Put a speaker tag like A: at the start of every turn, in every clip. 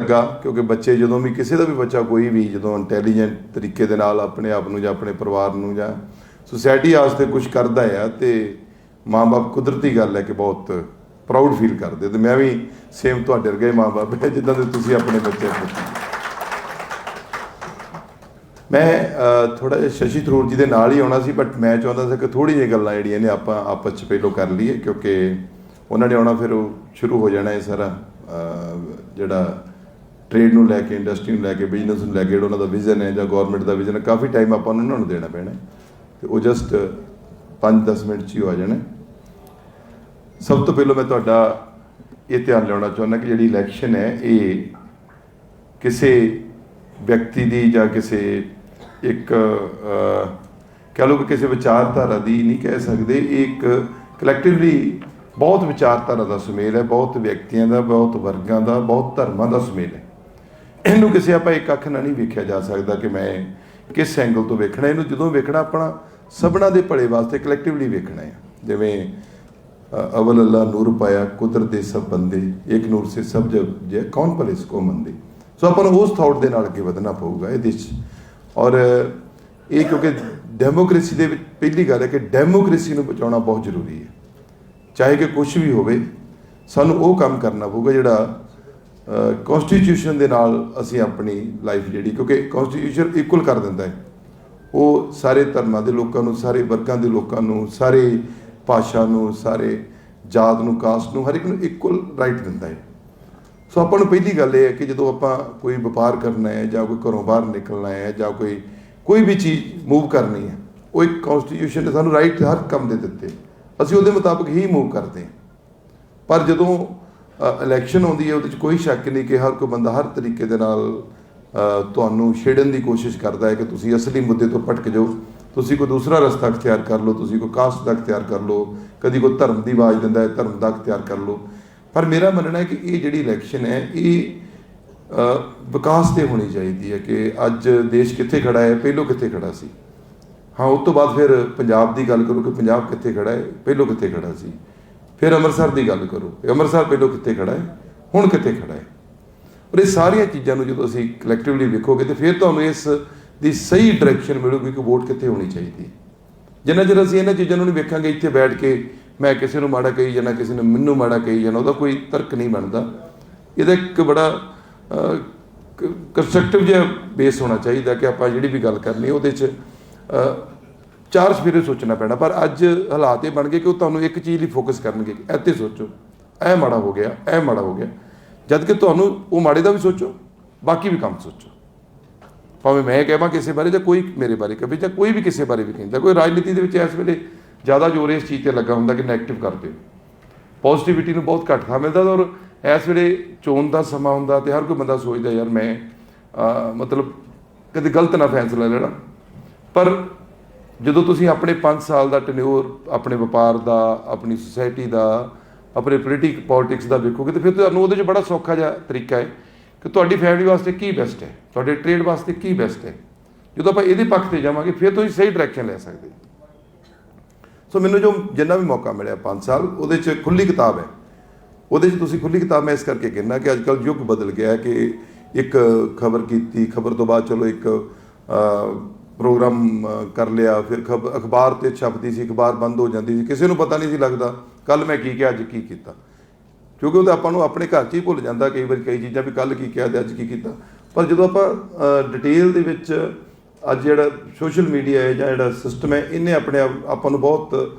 A: ਲੱਗਾ, ਕਿਉਂਕਿ ਬੱਚੇ ਜਦੋਂ ਵੀ ਕਿਸੇ ਦਾ ਵੀ ਬੱਚਾ ਕੋਈ ਵੀ ਜਦੋਂ ਇੰਟੈਲੀਜੈਂਟ ਤਰੀਕੇ ਦੇ ਨਾਲ ਆਪਣੇ ਆਪ ਨੂੰ ਜਾਂ ਆਪਣੇ ਪਰਿਵਾਰ ਨੂੰ ਜਾਂ ਸੁਸਾਇਟੀ ਵਾਸਤੇ ਕੁਝ ਕਰਦਾ ਆ, ਤੇ ਮਾਂ-ਬਾਪ ਕੁਦਰਤੀ ਗੱਲ ਹੈ ਕਿ ਬਹੁਤ ਪ੍ਰਾਊਡ ਫੀਲ ਕਰਦੇ ਤੇ ਮੈਂ ਵੀ ਸੇਮ ਤੁਹਾਡੇ ਵਰਗੇ ਮਾਂ-ਬਾਪ ਹੈ ਜਿੱਦਾਂ ਦੇ ਤੁਸੀਂ ਆਪਣੇ ਬੱਚੇ ਨੂੰ ਮੈਂ ਥੋੜਾ ਜਿਹਾ ਸ਼ਸ਼ੀ ਥਰੂਰ ਜੀ ਦੇ ਨਾਲ ਹੀ ਆਉਣਾ ਸੀ ਬਟ ਮੈਂ ਚਾਹੁੰਦਾ ਸੀ ਕਿ ਥੋੜੀ ਜਿਹੀ ਗੱਲਾਂ ਜਿਹੜੀਆਂ ਨੇ ਆਪਾਂ ਆਪਸ ਚ ਪਹਿਲੋਂ ਕਰ ਲਈਏ, ਕਿਉਂਕਿ ਉਹਨਾਂ ਨੇ ਆਉਣਾ ਫਿਰ ਉਹ ਸ਼ੁਰੂ ਹੋ ਜਾਣਾ ਇਹ ਸਾਰਾ ਜਿਹੜਾ ਟ੍ਰੇਡ ਨੂੰ ਲੈ ਕੇ ਇੰਡਸਟਰੀ ਨੂੰ ਲੈ ਕੇ ਬਿਜ਼ਨਸ ਨੂੰ ਲੈ ਕੇ ਜਿਹੜਾ ਉਹਨਾਂ ਦਾ ਵਿਜ਼ਨ ਹੈ ਜਾਂ ਗਵਰਨਮੈਂਟ ਦਾ ਵਿਜ਼ਨ ਹੈ ਕਾਫੀ ਟਾਈਮ ਆਪਾਂ ਨੂੰ ਉਹਨਾਂ ਨੂੰ ਦੇਣਾ ਪੈਣਾ ਤੇ ਉਹ ਜਸਟ 5-10 ਮਿੰਟ ਚ ਹੀ ਹੋ ਜਾਣਾ ਸਭ ਤੋਂ ਪਹਿਲਾਂ ਮੈਂ ਤੁਹਾਡਾ ਇਹ ਧਿਆਨ ਲਿਆਉਣਾ ਚਾਹੁੰਦਾ ਕਿ ਜਿਹੜੀ ਇਲੈਕਸ਼ਨ ਹੈ ਇਹ ਕਿਸੇ ਵਿਅਕਤੀ ਦੀ ਜਾਂ ਕਿਸੇ ਇੱਕ ਅਹ, ਕਹਿ ਲਓ ਕਿ ਕਿਸੇ ਵਿਚਾਰਧਾਰਾ ਦੀ ਨਹੀਂ ਕਹਿ ਸਕਦੇ। ਇਹ ਇੱਕ ਕਲੈਕਟਿਵਲੀ ਬਹੁਤ ਵਿਚਾਰਧਾਰਾ ਦਾ ਸੁਮੇਲ ਹੈ ਬਹੁਤ ਵਿਅਕਤੀਆਂ ਦਾ ਬਹੁਤ ਵਰਗਾਂ ਦਾ ਬਹੁਤ ਧਰਮਾਂ ਦਾ ਸੁਮੇਲ ਹੈ। ਇਹਨੂੰ ਕਿਸੇ ਆਪਾਂ ਇੱਕ ਅੱਖ ਨਾਲ ਨਹੀਂ ਵੇਖਿਆ ਜਾ ਸਕਦਾ ਕਿ ਮੈਂ ਕਿਸ ਐਂਗਲ ਤੋਂ ਵੇਖਣਾ ਇਹਨੂੰ ਜਦੋਂ ਵੇਖਣਾ ਆਪਣਾ, ਸਭਨਾ ਦੇ ਭਲੇ ਵਾਸਤੇ ਕਲੈਕਟਿਵਲੀ ਵੇਖਣਾ ਹੈ। ਜਿਵੇਂ ਅਵਲ ਅੱਲਾ ਨੂਰ ਪਾਇਆ, ਕੁਦਰਤ ਦੇ ਸਭ ਬੰਦੇ ਇੱਕ ਨੂਰ ਸੇ ਸਭ ਜਗ ਜੇ, ਕੌਣ ਭਲੇ ਇਸ ਕੋ ਮੰਦੇ? ਸੋ ਆਪਾਂ ਨੂੰ ਉਸ ਥਾਟ ਦੇ ਨਾਲ ਅੱਗੇ ਵਧਣਾ ਪਊਗਾ ਇਹਦੇ 'ਚ। ਔਰ ਇਹ ਕਿਉਂਕਿ ਡੈਮੋਕ੍ਰੇਸੀ ਦੇ ਵਿੱਚ ਪਹਿਲੀ ਗੱਲ ਹੈ ਕਿ ਡੈਮੋਕ੍ਰੇਸੀ ਨੂੰ ਬਚਾਉਣਾ ਬਹੁਤ ਜ਼ਰੂਰੀ ਹੈ। ਚਾਹੇ ਕਿ ਕੁਝ ਵੀ ਹੋਵੇ, ਸਾਨੂੰ ਉਹ ਕੰਮ ਕਰਨਾ ਪਊਗਾ ਜਿਹੜਾ ਕਨਸਟੀਟਿਊਸ਼ਨ ਦੇ ਨਾਲ ਅਸੀਂ ਆਪਣੀ ਲਾਈਫ ਜਿਹੜੀ, ਕਿਉਂਕਿ ਕਨਸਟੀਟਿਊਸ਼ਨ ਇਕੁਅਲ ਕਰ ਦਿੰਦਾ ਹੈ। ਉਹ ਸਾਰੇ ਧਰਮਾਂ ਦੇ ਲੋਕਾਂ ਨੂੰ, ਸਾਰੇ ਵਰਗਾਂ ਦੇ ਲੋਕਾਂ ਨੂੰ, ਸਾਰੇ ਭਾਸ਼ਾ ਨੂੰ, ਸਾਰੇ ਜਾਤ ਨੂੰ, ਕਾਸਟ ਨੂੰ, ਹਰ ਇੱਕ ਨੂੰ ਇਕੁਅਲ ਰਾਈਟ ਦਿੰਦਾ ਹੈ। ਸੋ ਆਪਾਂ ਨੂੰ ਪਹਿਲੀ ਗੱਲ ਇਹ ਹੈ ਕਿ ਜਦੋਂ ਆਪਾਂ ਕੋਈ ਵਪਾਰ ਕਰਨਾ ਹੈ, ਜਾਂ ਕੋਈ ਘਰੋਂ ਬਾਹਰ ਨਿਕਲਣਾ ਹੈ, ਜਾਂ ਕੋਈ ਕੋਈ ਵੀ ਚੀਜ਼ ਮੂਵ ਕਰਨੀ ਹੈ, ਉਹ ਇੱਕ ਕਨਸਟੀਟਿਊਸ਼ਨ ਨੇ ਸਾਨੂੰ ਰਾਈਟ ਹਰ ਕੰਮ ਦੇ ਦਿੱਤੇ। ਅਸੀਂ ਉਹਦੇ ਮੁਤਾਬਕ ਹੀ ਮੂਵ ਕਰਦੇ ਹਾਂ। ਪਰ ਜਦੋਂ ਇਲੈਕਸ਼ਨ ਆਉਂਦੀ ਹੈ, ਉਹਦੇ ਵਿੱਚ ਕੋਈ ਸ਼ੱਕ ਨਹੀਂ ਕਿ ਹਰ ਕੋਈ ਬੰਦਾ ਹਰ ਤਰੀਕੇ ਦੇ ਨਾਲ ਤੁਹਾਨੂੰ ਛੇੜਨ ਦੀ ਕੋਸ਼ਿਸ਼ ਕਰਦਾ ਹੈ ਕਿ ਤੁਸੀਂ ਅਸਲੀ ਮੁੱਦੇ ਤੋਂ ਭਟਕ ਜਾਓ। ਤੁਸੀਂ ਕੋਈ ਦੂਸਰਾ ਰਸਤਾ ਅਖਤਿਆਰ ਕਰ ਲਓ, ਤੁਸੀਂ ਕੋਈ ਕਾਸਟ ਦਾ ਅਖਤਿਆਰ ਕਰ ਲਓ, ਕਦੀ ਕੋਈ ਧਰਮ ਦੀ ਆਵਾਜ਼ ਦਿੰਦਾ ਹੈ, ਧਰਮ ਦਾ ਅਖਤਿਆਰ ਕਰ ਲਓ। ਪਰ ਮੇਰਾ ਮੰਨਣਾ ਹੈ ਕਿ ਇਹ ਜਿਹੜੀ ਇਲੈਕਸ਼ਨ ਹੈ, ਇਹ ਵਿਕਾਸ ਤੇ ਹੋਣੀ ਚਾਹੀਦੀ ਹੈ ਕਿ ਅੱਜ ਦੇਸ਼ ਕਿੱਥੇ ਖੜਾ ਹੈ, ਪਹਿਲੋਂ ਕਿੱਥੇ ਖੜਾ ਸੀ। ਹਾਂ ਉਸ ਤੋਂ ਬਾਅਦ ਫਿਰ ਪੰਜਾਬ ਦੀ ਗੱਲ ਕਰੋ ਕਿ ਪੰਜਾਬ ਕਿੱਥੇ ਖੜਾ ਹੈ, ਪਹਿਲੋਂ ਕਿੱਥੇ ਖੜਾ ਸੀ। ਫਿਰ ਅੰਮ੍ਰਿਤਸਰ ਦੀ ਗੱਲ ਕਰੋ। ਅੰਮ੍ਰਿਤਸਰ ਪਹਿਲੋਂ ਕਿੱਥੇ ਖੜਾ ਹੈ? ਹੁਣ ਕਿੱਥੇ ਖੜਾ ਹੈ? ਔਰ ਇਹ ਸਾਰੀਆਂ ਚੀਜ਼ਾਂ ਨੂੰ ਜਦੋਂ ਅਸੀਂ ਕਲੈਕਟਿਵਲੀ ਵੇਖੋਗੇ ਤੇ ਫਿਰ ਤੁਹਾਨੂੰ ਇਸ ਦੀ ਸਹੀ ਡਾਇਰੈਕਸ਼ਨ ਮਿਲੂਗੀ ਕਿ ਵੋਟ ਕਿੱਥੇ ਹੋਣੀ ਚਾਹੀਦੀ ਹੈ। ਜਿੰਨਾ ਚਿਰ ਅਸੀਂ ਇਹਨਾਂ ਚੀਜ਼ਾਂ ਨੂੰ ਨਹੀਂ ਵੇਖਾਂਗੇ, ਇੱਥੇ ਬੈਠ ਕੇ ਮੈਂ ਕਿਸੇ ਨੂੰ ਮਾੜਾ ਕਹੀ ਜਾਣਾ ਕਿਸੇ ਨੂੰ ਮੈਨੂੰ ਮਾੜਾ ਕਹੀ ਜਾਣਾ ਉਹਦਾ ਕੋਈ ਤਰਕ ਨਹੀਂ ਬਣਦਾ। ਇਹਦਾ ਇੱਕ ਬੜਾ ਕੰਸਟਰਕਟਿਵ ਜਿਹਾ ਬੇਸ ਹੋਣਾ ਚਾਹੀਦਾ ਕਿ ਆਪਾਂ ਜਿਹੜੀ ਵੀ ਗੱਲ ਕਰਨੀ ਉਹਦੇ 'ਚ ਚਾਰ ਸਫੇਰੇ ਸੋਚਣਾ ਪੈਣਾ, ਪਰ ਅੱਜ ਹਾਲਾਤ ਇਹ ਬਣ ਗਏ ਕਿ ਉਹ ਤੁਹਾਨੂੰ ਇੱਕ ਚੀਜ਼ ਲਈ ਫੋਕਸ ਕਰਨਗੇ ਇੱਥੇ ਸੋਚੋ, ਇਹ ਮਾੜਾ ਹੋ ਗਿਆ, ਇਹ ਮਾੜਾ ਹੋ ਗਿਆ। ਜਦ ਕਿ ਤੁਹਾਨੂੰ ਉਹ ਮਾੜੇ ਦਾ ਵੀ ਸੋਚੋ, ਬਾਕੀ ਵੀ ਕੰਮ ਸੋਚੋ। ਭਾਵੇਂ ਮੈਂ ਕਹਾਂ ਕਿਸੇ ਬਾਰੇ ਜਾਂ ਕੋਈ ਮੇਰੇ ਬਾਰੇ ਕਹੇ, ਜਾਂ ਕੋਈ ਵੀ ਕਿਸੇ ਬਾਰੇ ਵੀ ਕਹਿੰਦਾ, ਕੋਈ ਰਾਜਨੀਤੀ ਦੇ ਵਿੱਚ ਇਸ ਵੇਲੇ ਜ਼ਿਆਦਾ ਜ਼ੋਰ ਇਸ ਚੀਜ਼ ਤੇ ਲੱਗਾ ਹੁੰਦਾ ਕਿ ਨੈਗੇਟਿਵ ਕਰ ਦਿਓ ਪੋਜ਼ਿਟਿਵਿਟੀ ਨੂੰ ਬਹੁਤ ਘੱਟ ਥਾਂ ਮਿਲਦਾ ਔਰ ਇਸ ਵੇਲੇ ਚੋਣ ਦਾ ਸਮਾਂ ਹੁੰਦਾ ਤੇ ਹਰ ਕੋਈ ਬੰਦਾ ਸੋਚਦਾ, ਯਾਰ ਮੈਂ ਮਤਲਬ ਕਦੇ ਗਲਤ ਨਾ ਫੈਸਲਾ ਲੈਣਾ ਪਰ ਜਦੋਂ ਤੁਸੀਂ ਆਪਣੇ 5 ਸਾਲ ਦਾ ਟੈਨਿਓਰ ਆਪਣੇ ਵਪਾਰ ਦਾ, ਆਪਣੀ ਸੁਸਾਇਟੀ ਦਾ, ਆਪਣੇ ਪੋਲੀਟਿਕ ਪੋਲਿਟਿਕਸ ਦਾ ਵੇਖੋਗੇ ਤਾਂ ਫਿਰ ਤੁਹਾਨੂੰ ਉਹਦੇ 'ਚ ਬੜਾ ਸੌਖਾ ਜਿਹਾ ਤਰੀਕਾ ਹੈ ਕਿ ਤੁਹਾਡੀ ਫੈਮਿਲੀ ਵਾਸਤੇ ਕੀ ਬੈਸਟ ਹੈ, ਤੁਹਾਡੇ ਟ੍ਰੇਡ ਵਾਸਤੇ ਕੀ ਬੈਸਟ ਹੈ। ਜਦੋਂ ਆਪਾਂ ਇਹਦੇ ਪੱਖ ਤੇ ਜਾਵਾਂਗੇ, ਫਿਰ ਤੁਸੀਂ ਸਹੀ ਡਾਇਰੈਕਸ਼ਨ ਲੈ ਸਕਦੇ ਸੋ ਮੈਨੂੰ ਜੋ ਜਿੰਨਾ ਵੀ ਮੌਕਾ ਮਿਲਿਆ 5 ਸਾਲ, ਉਹਦੇ 'ਚ ਖੁੱਲੀ ਕਿਤਾਬ ਹੈ। ਉਹਦੇ 'ਚ ਤੁਸੀਂ ਖੁੱਲੀ ਕਿਤਾਬ ਮੈਂ ਇਸ ਕਰਕੇ ਕਹਿੰਦਾ ਕਿ ਅੱਜਕੱਲ ਯੁੱਗ ਬਦਲ ਗਿਆ ਹੈ ਕਿ ਇੱਕ ਖਬਰ ਕੀਤੀ, ਖਬਰ ਤੋਂ ਬਾਅਦ ਚਲੋ ਇੱਕ ਪ੍ਰੋਗਰਾਮ ਕਰ ਲਿਆ, ਫਿਰ ਖਬ, ਅਖਬਾਰ ਤੇ ਛਪਦੀ ਸੀ, ਅਖਬਾਰ ਬੰਦ ਹੋ ਜਾਂਦੀ ਸੀ, ਕਿਸੇ ਨੂੰ ਪਤਾ ਨਹੀਂ ਸੀ ਲੱਗਦਾ ਕੱਲ ਮੈਂ ਕੀ ਕਿਹਾ, ਅੱਜ ਕੀ ਕੀਤਾ। ਕਿਉਂਕਿ ਉਹ ਤਾਂ ਆਪਾਂ ਨੂੰ ਆਪਣੇ ਘਰ 'ਚ ਹੀ ਭੁੱਲ ਜਾਂਦਾ ਕਈ ਵਾਰ ਕਈ ਚੀਜ਼ਾਂ ਵੀ ਕੱਲ ਕੀ ਕਿਹਾ ਤੇ ਅੱਜ ਕੀ ਕੀਤਾ। ਪਰ ਜਦੋਂ ਆਪਾਂ ਡਿਟੇਲ ਦੇ ਵਿੱਚ ਅੱਜ ਜਿਹੜਾ ਸੋਸ਼ਲ ਮੀਡੀਆ ਹੈ ਜਾਂ ਜਿਹੜਾ ਸਿਸਟਮ ਹੈ, ਇਹਨੇ ਆਪਣੇ ਆਪ- ਆਪਾਂ ਨੂੰ ਬਹੁਤ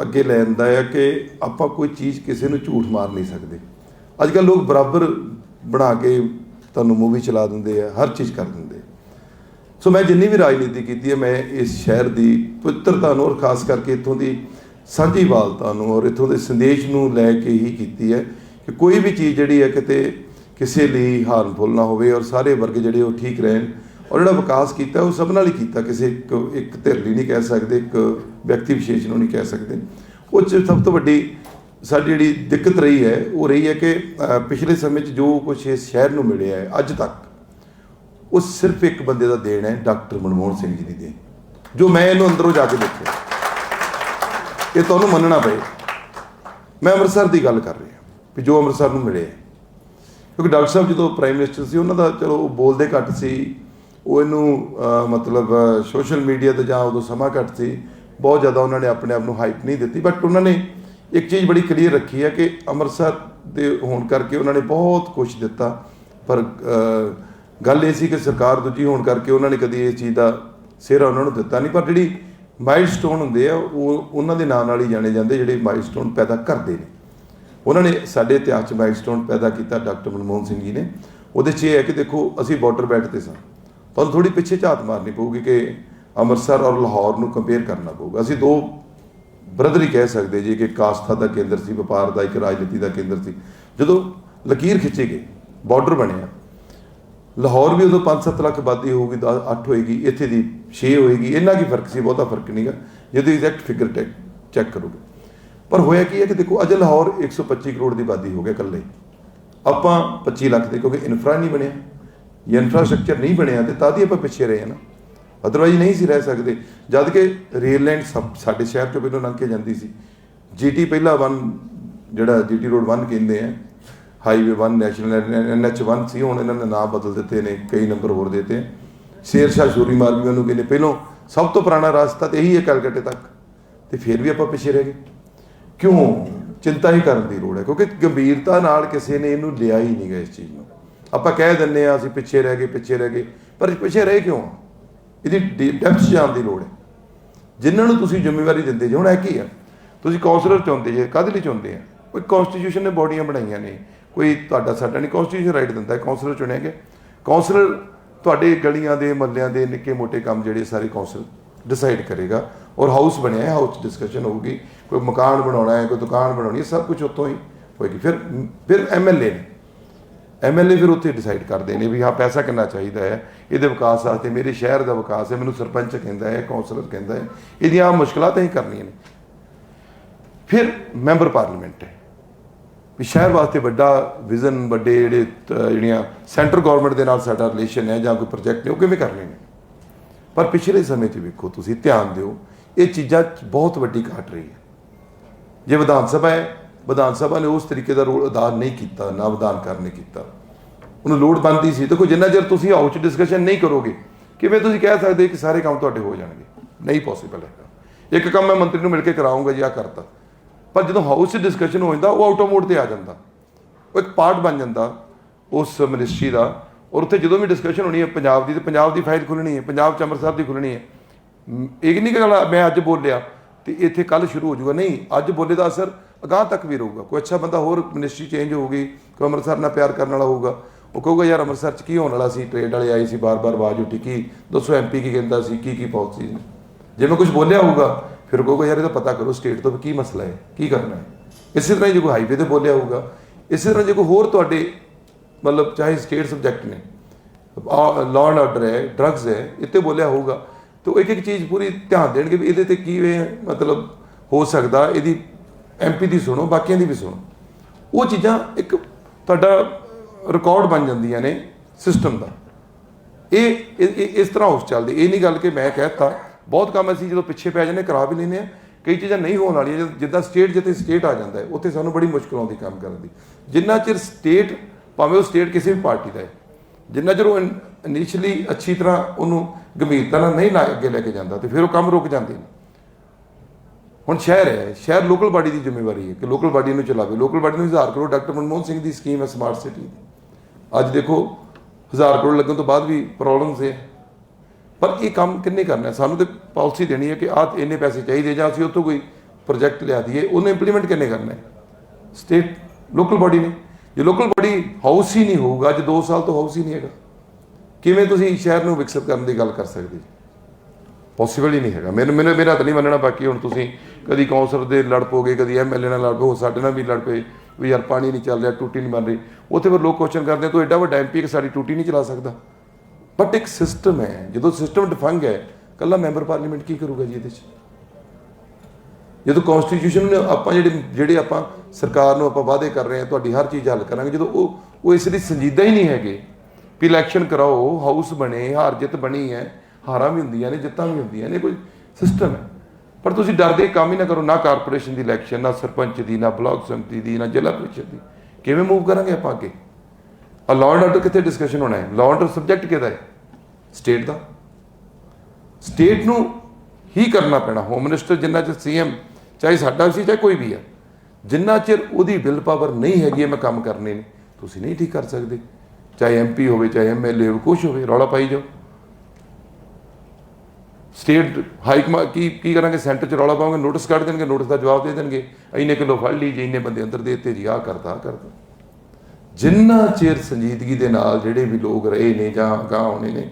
A: ਅੱਗੇ ਲੈ ਆਂਦਾ ਹੈ ਕਿ ਆਪਾਂ ਕੋਈ ਚੀਜ਼ ਕਿਸੇ ਨੂੰ ਝੂਠ ਮਾਰ ਨਹੀਂ ਸਕਦੇ। ਅੱਜ ਕੱਲ੍ਹ ਲੋਕ ਬਰਾਬਰ ਬਣਾ ਕੇ ਤੁਹਾਨੂੰ ਮੂਵੀ ਚਲਾ ਦਿੰਦੇ ਆ, ਹਰ ਚੀਜ਼ ਕਰ ਦਿੰਦੇ ਸੋ ਮੈਂ ਜਿੰਨੀ ਵੀ ਰਾਜਨੀਤੀ ਕੀਤੀ ਹੈ, ਮੈਂ ਇਸ ਸ਼ਹਿਰ ਦੀ ਪਵਿੱਤਰਤਾ ਨੂੰ ਔਰ ਖਾਸ ਕਰਕੇ ਇੱਥੋਂ ਦੀ ਸਾਂਝੀ ਵਾਲਤਾ ਨੂੰ ਔਰ ਇੱਥੋਂ ਦੇ ਸੰਦੇਸ਼ ਨੂੰ ਲੈ ਕੇ ਹੀ ਕੀਤੀ ਹੈ ਕਿ ਕੋਈ ਵੀ ਚੀਜ਼ ਜਿਹੜੀ ਹੈ, ਕਿਤੇ ਕਿਸੇ ਲਈ ਹਾਰਮਫੁਲ ਨਾ ਹੋਵੇ ਔਰ ਸਾਰੇ ਵਰਗ ਜਿਹੜੇ ਉਹ ਠੀਕ ਰਹਿਣ ਔਰ ਜਿਹੜਾ ਵਿਕਾਸ ਕੀਤਾ, ਉਹ ਸਭ ਨਾਲ ਹੀ ਕੀਤਾ। ਕਿਸੇ ਇੱਕ ਇੱਕ ਧਿਰ ਲਈ ਨਹੀਂ ਕਹਿ ਸਕਦੇ, ਇੱਕ ਵਿਅਕਤੀ ਵਿਸ਼ੇਸ਼ ਨੂੰ ਨਹੀਂ ਕਹਿ ਸਕਦੇ। ਉਹ 'ਚ ਸਭ ਤੋਂ ਵੱਡੀ ਸਾਡੀ ਜਿਹੜੀ ਦਿੱਕਤ ਰਹੀ ਹੈ, ਉਹ ਰਹੀ ਹੈ ਕਿ ਪਿਛਲੇ ਸਮੇਂ 'ਚ ਜੋ ਕੁਝ ਇਸ ਸ਼ਹਿਰ ਨੂੰ ਮਿਲਿਆ ਹੈ, ਅੱਜ ਤੱਕ ਉਹ ਸਿਰਫ ਇੱਕ ਬੰਦੇ ਦਾ ਦੇਣ ਹੈ, ਡਾਕਟਰ ਮਨਮੋਹਨ ਸਿੰਘ ਜੀ ਦੀ ਦੇਣ। ਜੋ ਮੈਂ ਇਹਨੂੰ ਅੰਦਰੋਂ ਜਾ ਕੇ ਦੇਖਿਆ। ਇਹ ਤੁਹਾਨੂੰ ਮੰਨਣਾ ਪਏ ਮੈਂ ਅੰਮ੍ਰਿਤਸਰ ਦੀ ਗੱਲ ਕਰ ਰਿਹਾ। ਵੀ ਜੋ ਅੰਮ੍ਰਿਤਸਰ ਨੂੰ ਮਿਲੇ ਕਿਉਂਕਿ ਡਾਕਟਰ ਸਾਹਿਬ ਜਦੋਂ ਪ੍ਰਾਈਮ ਮਿਨਿਸਟਰ ਸੀ, ਉਹਨਾਂ ਦਾ ਚਲੋ ਉਹ ਬੋਲਦੇ ਘੱਟ ਸੀ। ਉਹ ਇਹਨੂੰ ਮਤਲਬ ਸੋਸ਼ਲ ਮੀਡੀਆ ਤੇ ਜਾਂ ਉਦੋਂ ਸਮਾਂ ਘੱਟ ਸੀ। ਬਹੁਤ ਜ਼ਿਆਦਾ ਉਹਨਾਂ ਨੇ ਆਪਣੇ ਆਪ ਨੂੰ ਹਾਈਪ ਨਹੀਂ ਦਿੱਤੀ। ਬਟ ਉਹਨਾਂ ਨੇ ਇੱਕ ਚੀਜ਼ ਬੜੀ ਕਲੀਅਰ ਰੱਖੀ ਹੈ ਕਿ ਅੰਮ੍ਰਿਤਸਰ ਦੇ ਹੋਣ ਕਰਕੇ ਉਹਨਾਂ ਨੇ ਬਹੁਤ ਕੁਝ ਦਿੱਤਾ। ਪਰ ਗੱਲ ਇਹ ਸੀ ਕਿ ਸਰਕਾਰ ਦੂਜੀ ਹੋਣ ਕਰਕੇ ਉਹਨਾਂ ਨੇ ਕਦੀ ਇਸ ਚੀਜ਼ ਦਾ ਸਿਹਰਾ ਉਹਨਾਂ ਨੂੰ ਦਿੱਤਾ ਨਹੀਂ, ਪਰ ਜਿਹੜੀ ਮਾਈਲਸਟੋਨ ਹੁੰਦੇ ਆ, ਉਹ ਉਹਨਾਂ ਦੇ ਨਾਂ ਨਾਲ ਹੀ ਜਾਣੇ ਜਾਂਦੇ, ਜਿਹੜੇ ਮਾਈਲਸਟੋਨ ਪੈਦਾ ਕਰਦੇ ਨੇ। ਉਹਨਾਂ ਨੇ ਸਾਡੇ ਇਤਿਹਾਸ 'ਚ ਮਾਈਲਸਟੋਨ ਪੈਦਾ ਕੀਤਾ ਡਾਕਟਰ ਮਨਮੋਹਨ ਸਿੰਘ ਜੀ ਨੇ। ਉਹਦੇ 'ਚ ਇਹ ਹੈ ਕਿ ਦੇਖੋ, ਅਸੀਂ ਬਾਰਡਰ ਬੈਠ ਤੇ ਸਾਂ। ਤੁਹਾਨੂੰ ਥੋੜੀ ਪਿੱਛੇ ਝਾਤ ਮਾਰਨੀ ਪਊਗੀ ਕਿ ਅੰਮ੍ਰਿਤਸਰ ਔਰ ਲਾਹੌਰ ਨੂੰ ਕੰਪੇਅਰ ਕਰਨਾ ਪਊਗਾ। ਅਸੀਂ ਦੋ ਬ੍ਰਦਰ ਹੀ ਕਹਿ ਸਕਦੇ ਜੀ ਕਿ ਇੱਕ ਆਸਥਾ ਦਾ ਕੇਂਦਰ ਸੀ, ਵਪਾਰ ਦਾ, ਇੱਕ ਰਾਜਨੀਤੀ ਦਾ ਕੇਂਦਰ ਸੀ। ਜਦੋਂ ਲਕੀਰ ਖਿੱਚੇ ਗਏ ਬਾਰਡਰ ਬਣਿਆ ਲਾਹੌਰ ਵੀ ਉਦੋਂ 5-7 ਲੱਖ ਆਬਾਦੀ ਹੋਊਗੀ 8 ਹੋਏਗੀ, ਇੱਥੇ ਦੀ 6 ਹੋਏਗੀ, ਇੰਨਾ ਕੀ ਫ਼ਰਕ ਸੀ, ਬਹੁਤਾ ਫ਼ਰਕ ਨਹੀਂਗਾ ਜਦੋਂ ਐਗਜ਼ੈਕਟ ਫਿਗਰ ਟੈਕ ਚੈੱਕ ਕਰੋਗੇ। ਪਰ ਹੋਇਆ ਕੀ ਹੈ ਕਿ ਦੇਖੋ, ਅਜੇ ਲਾਹੌਰ 125 ਕਰੋੜ ਦੀ ਆਬਾਦੀ ਹੋ ਗਿਆ ਇਕੱਲੇ। ਆਪਾਂ 25 ਲੱਖ ਦੇ, ਕਿਉਂਕਿ ਇਨਫਰਾ ਨਹੀਂ ਬਣਿਆ। ਇਹ ਇਨਫਰਾਸਟ੍ਰਕਚਰ ਨਹੀਂ ਬਣਿਆ, ਤੇ ਤਾਂ ਹੀ ਆਪਾਂ ਪਿੱਛੇ ਰਹੇ ਹਾਂ ਨਾ। ਅਦਰਵਾਈਜ਼ ਨਹੀਂ ਸੀ ਰਹਿ ਸਕਦੇ। ਜਦ ਕਿ ਰੇਲ ਲਾਈਨ ਸਭ, ਸਾਡੇ ਸ਼ਹਿਰ ਤੋਂ ਪਹਿਲਾਂ ਲੰਘ ਕੇ ਜਾਂਦੀ ਸੀ। ਜੀਟੀ ਪਹਿਲਾ 1 ਜਿਹੜਾ ਜੀਟੀ ਰੋਡ 1 ਕਹਿੰਦੇ ਆ ਹਾਈਵੇ 1 ਨੈਸ਼ਨਲ ਐਨਐਚ 1 ਸੀ, ਹੁਣ ਇਹਨਾਂ ਨੇ ਨਾਮ ਬਦਲ ਦਿੱਤੇ ਨੇ, ਕਈ ਨੰਬਰ ਹੋਰ ਦਿੱਤੇ। ਸ਼ੇਰ ਸ਼ਾਹ ਸ਼ੂਰੀ ਮਾਰ ਵੀ ਉਹਨੂੰ ਕਹਿੰਦੇ, ਪਹਿਲੋਂ ਸਭ ਤੋਂ ਪੁਰਾਣਾ ਰਸਤਾ ਤੇ ਇਹੀ ਹੈ ਕਲਕੱਤੇ ਤੱਕ। ਤੇ ਫਿਰ ਵੀ ਆਪਾਂ ਪਿੱਛੇ ਰਹਿ ਗਏ। ਕਿਉਂ? ਚਿੰਤਾ ਹੀ ਕਰਨ ਦੀ ਲੋੜ ਹੈ, ਕਿਉਂਕਿ ਗੰਭੀਰਤਾ ਨਾਲ ਕਿਸੇ ਨੇ ਇਹਨੂੰ ਲਿਆ ਹੀ ਨਹੀਂ ਗਾ ਇਸ ਚੀਜ਼ ਨੂੰ। ਆਪਾਂ ਕਹਿ ਦਿੰਨੇ ਆ ਅਸੀਂ ਪਿੱਛੇ ਰਹਿ ਗਏ, ਪਿੱਛੇ ਰਹਿ ਗਏ, ਪਰ ਪਿੱਛੇ ਰਹੇ ਕਿਉਂ? ਇਹਦੀ ਡੈਪਥ ਜਾਣ ਦੀ ਲੋੜ ਹੈ। ਜਿਨ੍ਹਾਂ ਨੂੰ ਤੁਸੀਂ ਜ਼ਿੰਮੇਵਾਰੀ ਦਿੰਦੇ ਜੇ, ਹੁਣ ਇਹ ਕੀ ਆ? ਤੁਸੀਂ ਕੌਂਸਲਰ ਚੁਣਦੇ ਜੇ, ਕਾਹਦੇ ਲਈ ਚੁਣਦੇ ਆ? ਕੋਈ ਕਨਸਟੀਟਿਊਸ਼ਨ ਨੇ ਬੋਡੀਆਂ ਬਣਾਈਆਂ ਨੇ ਕੋਈ ਤੁਹਾਡਾ ਸਾਡਾ ਨਹੀਂ ਕਨਸਟੀਟਿਊਸ਼ਨ ਰਾਈਟ ਦਿੰਦਾ ਹੈ ਕਾਉਂਸਲਰ ਚੁਣਿਆ ਗਏ ਕਾਉਂਸਲਰ ਤੁਹਾਡੇ ਗਲੀਆਂ ਦੇ, ਮਹੱਲਿਆਂ ਦੇ ਨਿੱਕੇ ਮੋਟੇ ਕੰਮ ਜਿਹੜੇ ਸਾਰੇ ਕਾਉਂਸਲ ਡਿਸਾਈਡ ਕਰੇਗਾ ਔਰ ਹਾਊਸ ਬਣਿਆ ਹੈ ਹਾਊਸ ਡਿਸਕਸ਼ਨ ਹੋਊਗੀ, ਕੋਈ ਮਕਾਨ ਬਣਾਉਣਾ ਹੈ, ਕੋਈ ਦੁਕਾਨ ਬਣਾਉਣੀ ਹੈ, ਸਭ ਕੁਝ ਉੱਥੋਂ ਹੀ ਹੋਏਗੀ। ਫਿਰ ਫਿਰ ਐਮਐਲਏ ਨੇ। ਐਮਐਲਏ ਫਿਰ ਉੱਥੇ ਡਿਸਾਈਡ ਕਰਦੇ ਨੇ ਵੀ ਹਾਂ, ਪੈਸਾ ਕਿੰਨਾ ਚਾਹੀਦਾ ਹੈ, ਇਹਦੇ ਵਿਕਾਸ ਵਾਸਤੇ ਮੇਰੇ ਸ਼ਹਿਰ ਦਾ ਵਿਕਾਸ ਹੈ, ਮੈਨੂੰ ਸਰਪੰਚ ਕਹਿੰਦਾ ਹੈ ਕਾਉਂਸਲਰ ਕਹਿੰਦਾ ਹੈ, ਇਹਦੀਆਂ ਆਹ ਮੁਸ਼ਕਲਾਂ ਤਾਂ ਹੀ ਕਰਨੀਆਂ ਨੇ। ਫਿਰ ਮੈਂਬਰ ਪਾਰਲੀਮੈਂਟ ਹੈ। ਵੀ ਸ਼ਹਿਰ ਵਾਸਤੇ ਵੱਡਾ ਵਿਜ਼ਨ ਵੱਡੇ ਜਿਹੜੇ ਜਿਹੜੀਆਂ ਸੈਂਟਰ ਗਵਰਨਮੈਂਟ ਦੇ ਨਾਲ ਸਾਡਾ ਰਿਲੇਸ਼ਨ ਹੈ ਜਾਂ ਕੋਈ ਪ੍ਰੋਜੈਕਟ ਨੇ ਉਹ ਕਿਵੇਂ ਕਰਨੇ ਨੇ? ਪਰ ਪਿਛਲੇ ਸਮੇਂ 'ਚ ਵੇਖੋ ਤੁਸੀਂ, ਧਿਆਨ ਦਿਓ, ਇਹ ਚੀਜ਼ਾਂ ਬਹੁਤ ਵੱਡੀ ਘਾਟ ਰਹੀ ਹੈ। ਜੇ ਵਿਧਾਨ ਸਭਾ ਹੈ, ਵਿਧਾਨ ਸਭਾ ਨੇ ਉਸ ਤਰੀਕੇ ਦਾ ਰੋਲ ਅਦਾ ਨਹੀਂ ਕੀਤਾ, ਨਾ ਵਿਧਾਨਕਾਰ ਨੇ ਕੀਤਾ। ਉਹਨੂੰ ਲੋੜ ਬੰਦੀ ਸੀ, ਦੇਖੋ ਜਿੰਨਾ ਚਿਰ ਤੁਸੀਂ ਹਾਊਸ 'ਚ ਡਿਸਕਸ਼ਨ ਨਹੀਂ ਕਰੋਗੇ, ਕਿਵੇਂ ਤੁਸੀਂ ਕਹਿ ਸਕਦੇ ਕਿ ਸਾਰੇ ਕੰਮ ਤੁਹਾਡੇ ਹੋ ਜਾਣਗੇ? ਨਹੀਂ ਪੋਸੀਬਲ ਹੈਗਾ। ਇੱਕ ਕੰਮ ਮੈਂ ਮੰਤਰੀ ਨੂੰ ਮਿਲ ਕੇ ਕਰਾਉਂਗਾ ਜੀ ਆ ਕਰਤਾ। ਪਰ ਜਦੋਂ ਹਾਊਸ 'ਚ ਡਿਸਕਸ਼ਨ ਹੋ ਜਾਂਦਾ ਉਹ ਆਊਟ ਆਫ ਮੋਡ ਤੇ ਆ ਜਾਂਦਾ। ਉਹ ਇੱਕ ਪਾਰਟ ਬਣ ਜਾਂਦਾ ਉਸ ਮਿਨਿਸਟਰੀ ਦਾ। ਔਰ ਉੱਥੇ ਜਦੋਂ ਵੀ ਡਿਸਕਸ਼ਨ ਹੋਣੀ ਹੈ ਪੰਜਾਬ ਦੀ ਤੇ ਪੰਜਾਬ ਦੀ ਫਾਈਲ ਖੁੱਲਣੀ ਹੈ ਪੰਜਾਬ ਚ ਅੰਮ੍ਰਿਤਸਰ ਦੀ ਖੁੱਲਣੀ ਹੈ। ਮ, ਇਹ ਨਹੀਂ ਕਿ ਮੈਂ ਅੱਜ ਬੋਲਿਆ ਤੇ ਇੱਥੇ ਕੱਲ ਸ਼ੁਰੂ ਹੋ ਜਾਊਗਾ। ਨਹੀਂ ਅੱਜ ਬੋਲੇ ਦਾ ਅਸਰ ਅਗਾਹ ਤੱਕ ਵੀ ਰਹੂਗਾ। ਕੋਈ ਅੱਛਾ ਬੰਦਾ ਹੋਰ ਮਿਨਿਸਟਰੀ ਚੇਂਜ ਹੋਊਗੀ ਕੋਈ ਅੰਮ੍ਰਿਤਸਰ ਨਾਲ ਪਿਆਰ ਕਰਨ ਵਾਲਾ ਹੋਊਗਾ। ਉਹ ਕਹੂਗਾ ਯਾਰ ਅੰਮ੍ਰਿਤਸਰ ਚ ਕੀ ਹੋਣ ਵਾਲਾ ਸੀ? ਟ੍ਰੇਡ ਵਾਲੇ ਆਏ ਸੀ ਬਾਰ-ਬਾਰ ਆਵਾਜ਼ ਉੱਠੀ। ਕੀ? ਦੱਸੋ ਐਮਪੀ ਕੀ ਕਹਿੰਦਾ ਸੀ? ਕੀ ਕੀ ਪਾਲਿਸੀ ਜੇ ਮੈਂ ਕੁਝ ਬੋਲਿਆ ਹੋਊਗਾ ਫਿਰ ਕਹੂਗਾ, ਯਾਰ ਇਹਦਾ ਪਤਾ ਕਰੋ ਸਟੇਟ ਤੋਂ ਵੀ ਕੀ ਮਸਲਾ ਹੈ, ਕੀ ਕਰਨਾ ਹੈ? ਇਸੇ ਤਰ੍ਹਾਂ ਹੀ ਜੇ ਕੋਈ ਹਾਈਵੇ ਤੇ ਬੋਲਿਆ ਹੋਊਗਾ, ਇਸੇ ਤਰ੍ਹਾਂ ਜੇ ਕੋਈ ਹੋਰ ਤੁਹਾਡੇ ਮਤਲਬ ਚਾਹੇ ਸਟੇਟ ਸਬਜੈਕਟ ਨੇ ਲਾਅ ਐਂਡ ਆਰਡਰ ਹੈ ਡਰੱਗਸ ਹੈ, ਇੱਥੇ ਬੋਲਿਆ ਹੋਊਗਾ, ਤੇ ਉਹ ਇੱਕ ਇੱਕ ਚੀਜ਼ ਪੂਰੀ ਧਿਆਨ ਦੇਣਗੇ ਵੀ ਇਹਦੇ ਤੇ ਕੀ ਵੇ ਮਤਲਬ ਹੋ ਸਕਦਾ, ਇਹਦੀ ਐਮਪੀ ਦੀ ਸੁਣੋ, ਬਾਕੀਆਂ ਦੀ ਵੀ ਸੁਣੋ। ਉਹ ਚੀਜ਼ਾਂ ਇੱਕ ਤੁਹਾਡਾ ਰਿਕਾਰਡ ਬਣ ਜਾਂਦੀਆਂ ਨੇ ਸਿਸਟਮ ਦਾ। ਇਹ ਇਸ ਤਰ੍ਹਾਂ ਉਸ ਚੱਲਦੀ। ਇਹ ਨਹੀਂ ਗੱਲ ਕਿ ਮੈਂ ਕਹਿਤਾ ਬਹੁਤ ਕੰਮ ਅਸੀਂ ਜਦੋਂ ਪਿੱਛੇ ਪੈ ਜਾਂਦੇ, ਕਰਾ ਵੀ ਲੈਂਦੇ ਆ ਕਈ ਚੀਜ਼ਾਂ ਨਹੀਂ ਹੋਣ ਵਾਲੀਆਂ, ਜਿੱਦਾਂ ਸਟੇਟ ਜਿੱਥੇ ਸਟੇਟ ਆ ਜਾਂਦਾ ਹੈ, ਉੱਥੇ ਸਾਨੂੰ ਬੜੀ ਮੁਸ਼ਕਲ ਆਉਂਦੀ ਕੰਮ ਕਰਨ ਦੀ। ਜਿੰਨਾ ਚਿਰ ਸਟੇਟ, ਭਾਵੇਂ ਉਹ ਸਟੇਟ ਕਿਸੇ ਵੀ ਪਾਰਟੀ ਦਾ ਹੈ, ਜਿੰਨਾ ਚਿਰ ਉਹ ਇਨੀਸ਼ੀਅਲੀ ਅੱਛੀ ਤਰ੍ਹਾਂ ਉਹਨੂੰ ਗੰਭੀਰਤਾ ਨਾਲ ਨਹੀਂ ਲਾ, ਅੱਗੇ ਲੈ ਕੇ ਜਾਂਦਾ, ਤੇ ਫਿਰ ਉਹ ਕੰਮ ਰੁਕ ਜਾਂਦੇ ਨੇ। ਹੁਣ ਸ਼ਹਿਰ ਹੈ, ਸ਼ਹਿਰ ਲੋਕਲ ਬਾਡੀ ਦੀ ਜ਼ਿੰਮੇਵਾਰੀ ਹੈ ਕਿ ਲੋਕਲ ਬਾਡੀ ਨੂੰ ਚਲਾਵੇ। ਲੋਕਲ ਬਾਡੀ ਨੂੰ 1000 ਕਰੋੜ ਡਾਕਟਰ ਮਨਮੋਹਨ ਸਿੰਘ ਦੀ ਸਕੀਮ ਹੈ ਸਮਾਰਟ ਸਿਟੀ ਦੀ। ਅੱਜ ਦੇਖੋ 1000 ਕਰੋੜ ਲੱਗਣ ਤੋਂ ਬਾਅਦ ਵੀ ਪ੍ਰੋਬਲਮਸ ਹੈ। ਪਰ ਇਹ ਕੰਮ ਕਿੰਨੇ ਕਰਨਾ ਸਾਨੂੰ ਤੇ ਪਾਲਿਸੀ ਦੇਣੀ ਹੈ ਕਿ ਆਹ ਇੰਨੇ ਪੈਸੇ ਚਾਹੀਦੇ ਜਾਂ ਅਸੀਂ ਉੱਥੋਂ ਕੋਈ ਪ੍ਰੋਜੈਕਟ ਲਿਆ ਦਈਏ ਉਹਨੂੰ ਇੰਪਲੀਮੈਂਟ ਕਿੰਨੇ ਕਰਨਾ ਹੈ? ਸਟੇਟ ਲੋਕਲ ਬਾਡੀ ਨੇ। ਜੇ ਲੋਕਲ ਬਾਡੀ ਹਾਊਸ ਹੀ ਨਹੀਂ ਹੋਊਗਾ ਅੱਜ 2 ਸਾਲ ਤੋਂ ਹਾਊਸ ਹੀ ਨਹੀਂ ਹੈਗਾ। ਕਿਵੇਂ ਤੁਸੀਂ ਸ਼ਹਿਰ ਨੂੰ ਵਿਕਸਿਤ ਕਰਨ ਦੀ ਗੱਲ ਕਰ ਸਕਦੇ ਜੀ? ਪੋਸੀਬਲ ਹੀ ਨਹੀਂ ਹੈਗਾ। ਮੈਨੂੰ ਮੈਨੂੰ ਮੇਰਾ ਤਾਂ ਨਹੀਂ ਮੰਨਣਾ ਬਾਕੀ ਹੁਣ ਤੁਸੀਂ ਕਦੀ ਕੌਂਸਲ ਦੇ ਲੜ ਪੋਗੇ ਕਦੀ ਐਮਐਲਏ ਨਾਲ ਲੜ ਪਓ ਸਾਡੇ ਨਾਲ ਵੀ ਲੜ ਪਏ ਵੀ ਯਾਰ ਪਾਣੀ ਨਹੀਂ ਚੱਲ ਰਿਹਾ ਟੂਟੀ ਨਹੀਂ ਬਣ ਰਹੀ। ਉੱਥੇ ਫਿਰ ਲੋਕ ਕੁਐਸਚਨ ਕਰਦੇ ਆ, ਤੂੰ ਐਡਾ ਵੱਡਾ ਐਮਪੀ ਕਿ ਸਾਡੀ ਟੂਟੀ ਨਹੀਂ ਚਲਾ ਸਕਦਾ? ਬਟ ਇੱਕ ਸਿਸਟਮ ਹੈ ਜਦੋਂ ਸਿਸਟਮ ਡਿਫੰਗ ਹੈ ਕੱਲਾ ਮੈਂਬਰ ਪਾਰਲੀਮੈਂਟ ਕੀ ਕਰੂਗਾ ਜੀ ਇਹਦੇ 'ਚ ਜਦੋਂ ਕਨਸਟੀਟਿਊਸ਼ਨ ਨੂੰ ਆਪਾਂ ਜਿਹੜੇ ਜਿਹੜੇ ਆਪਾਂ ਸਰਕਾਰ ਨੂੰ ਆਪਾਂ ਵਾਅਦੇ ਕਰ ਰਹੇ ਹਾਂ ਤੁਹਾਡੀ ਹਰ ਚੀਜ਼ ਹੱਲ ਕਰਾਂਗੇ ਜਦੋਂ ਉਹ ਉਹ ਇਸ ਲਈ ਸੰਜੀਦਾ ਹੀ ਨਹੀਂ ਹੈਗੇ ਵੀ ਇਲੈਕਸ਼ਨ ਕਰਾਓ ਹਾਊਸ ਬਣੇ ਹਾਰ ਜਿੱਤ ਬਣੀ ਹੈ ਹਾਰਾਂ ਵੀ ਹੁੰਦੀਆਂ ਨੇ ਜਿੱਤਾਂ ਵੀ ਹੁੰਦੀਆਂ ਨੇ ਕੋਈ ਸਿਸਟਮ ਹੈ ਪਰ ਤੁਸੀਂ ਡਰਦੇ ਕੰਮ ਹੀ ਨਾ ਕਰੋ ਨਾ ਕਾਰਪੋਰੇਸ਼ਨ ਦੀ ਇਲੈਕਸ਼ਨ ਨਾ ਸਰਪੰਚ ਦੀ ਨਾ ਬਲਾਕ ਸੰਮਤੀ ਦੀ ਨਾ ਜ਼ਿਲ੍ਹਾ ਪ੍ਰੀਸ਼ਦ ਦੀ ਕਿਵੇਂ ਮੂਵ ਕਰਾਂਗੇ ਆਪਾਂ ਅੱਗੇ
B: ਆ ਲਾਅ ਐਂਡ ਆਰਡਰ ਕਿੱਥੇ ਡਿਸਕਸ਼ਨ ਹੋਣਾ ਹੈ? ਲਾਅ ਆਰਡਰ ਸਬਜੈਕਟ ਕਿਹਦਾ ਹੈ? ਸਟੇਟ ਦਾ। ਸਟੇਟ ਨੂੰ ਹੀ ਕਰਨਾ ਪੈਣਾ। ਹੋਮ ਮਿਨਿਸਟਰ ਜਿੰਨਾ ਚਿਰ ਸੀਐਮ ਚਾਹੇ ਸਾਡਾ ਸੀ, ਚਾਹੇ ਕੋਈ ਵੀ ਆ, ਜਿੰਨਾ ਚਿਰ ਉਹਦੀ ਵਿਲ ਪਾਵਰ ਨਹੀਂ ਹੈਗੀ ਮੈਂ ਕੰਮ ਕਰਨੇ ਨੇ, ਤੁਸੀਂ ਨਹੀਂ ਠੀਕ ਕਰ ਸਕਦੇ। ਚਾਹੇ ਐਮਪੀ ਹੋਵੇ, ਚਾਹੇ ਐਮਐਲਏ ਹੋਵੇ, ਕੁਛ ਹੋਵੇ, ਰੌਲਾ ਪਾਈ ਜਾਓ। ਸਟੇਟ ਹਾਈ ਕਮਾ ਕੀ ਕੀ ਕਰਾਂਗੇ? ਸੈਂਟਰ ਚ ਰੌਲਾ ਪਾਉਂਗੇ ਨੋਟਿਸ ਕੱਢ ਦੇਣਗੇ ਨੋਟਿਸ ਦਾ ਜਵਾਬ ਦੇ ਦੇਣਗੇ। ਇੰਨੇ ਕਿਲੋ ਫੜ ਲਈ ਜੀ ਇੰਨੇ ਬੰਦੇ ਅੰਦਰ ਦੇ ਦਿੱਤੇ ਜੀ, ਆਹ ਕਰਦਾ ਆਹ ਕਰਦਾ ਜਿੰਨਾ ਚਿਰ ਸੰਜੀਦਗੀ ਦੇ ਨਾਲ ਜਿਹੜੇ ਵੀ ਲੋਕ ਰਹੇ ਨੇ ਜਾਂ ਗਾਂ ਹੋਣੇ ਨੇ,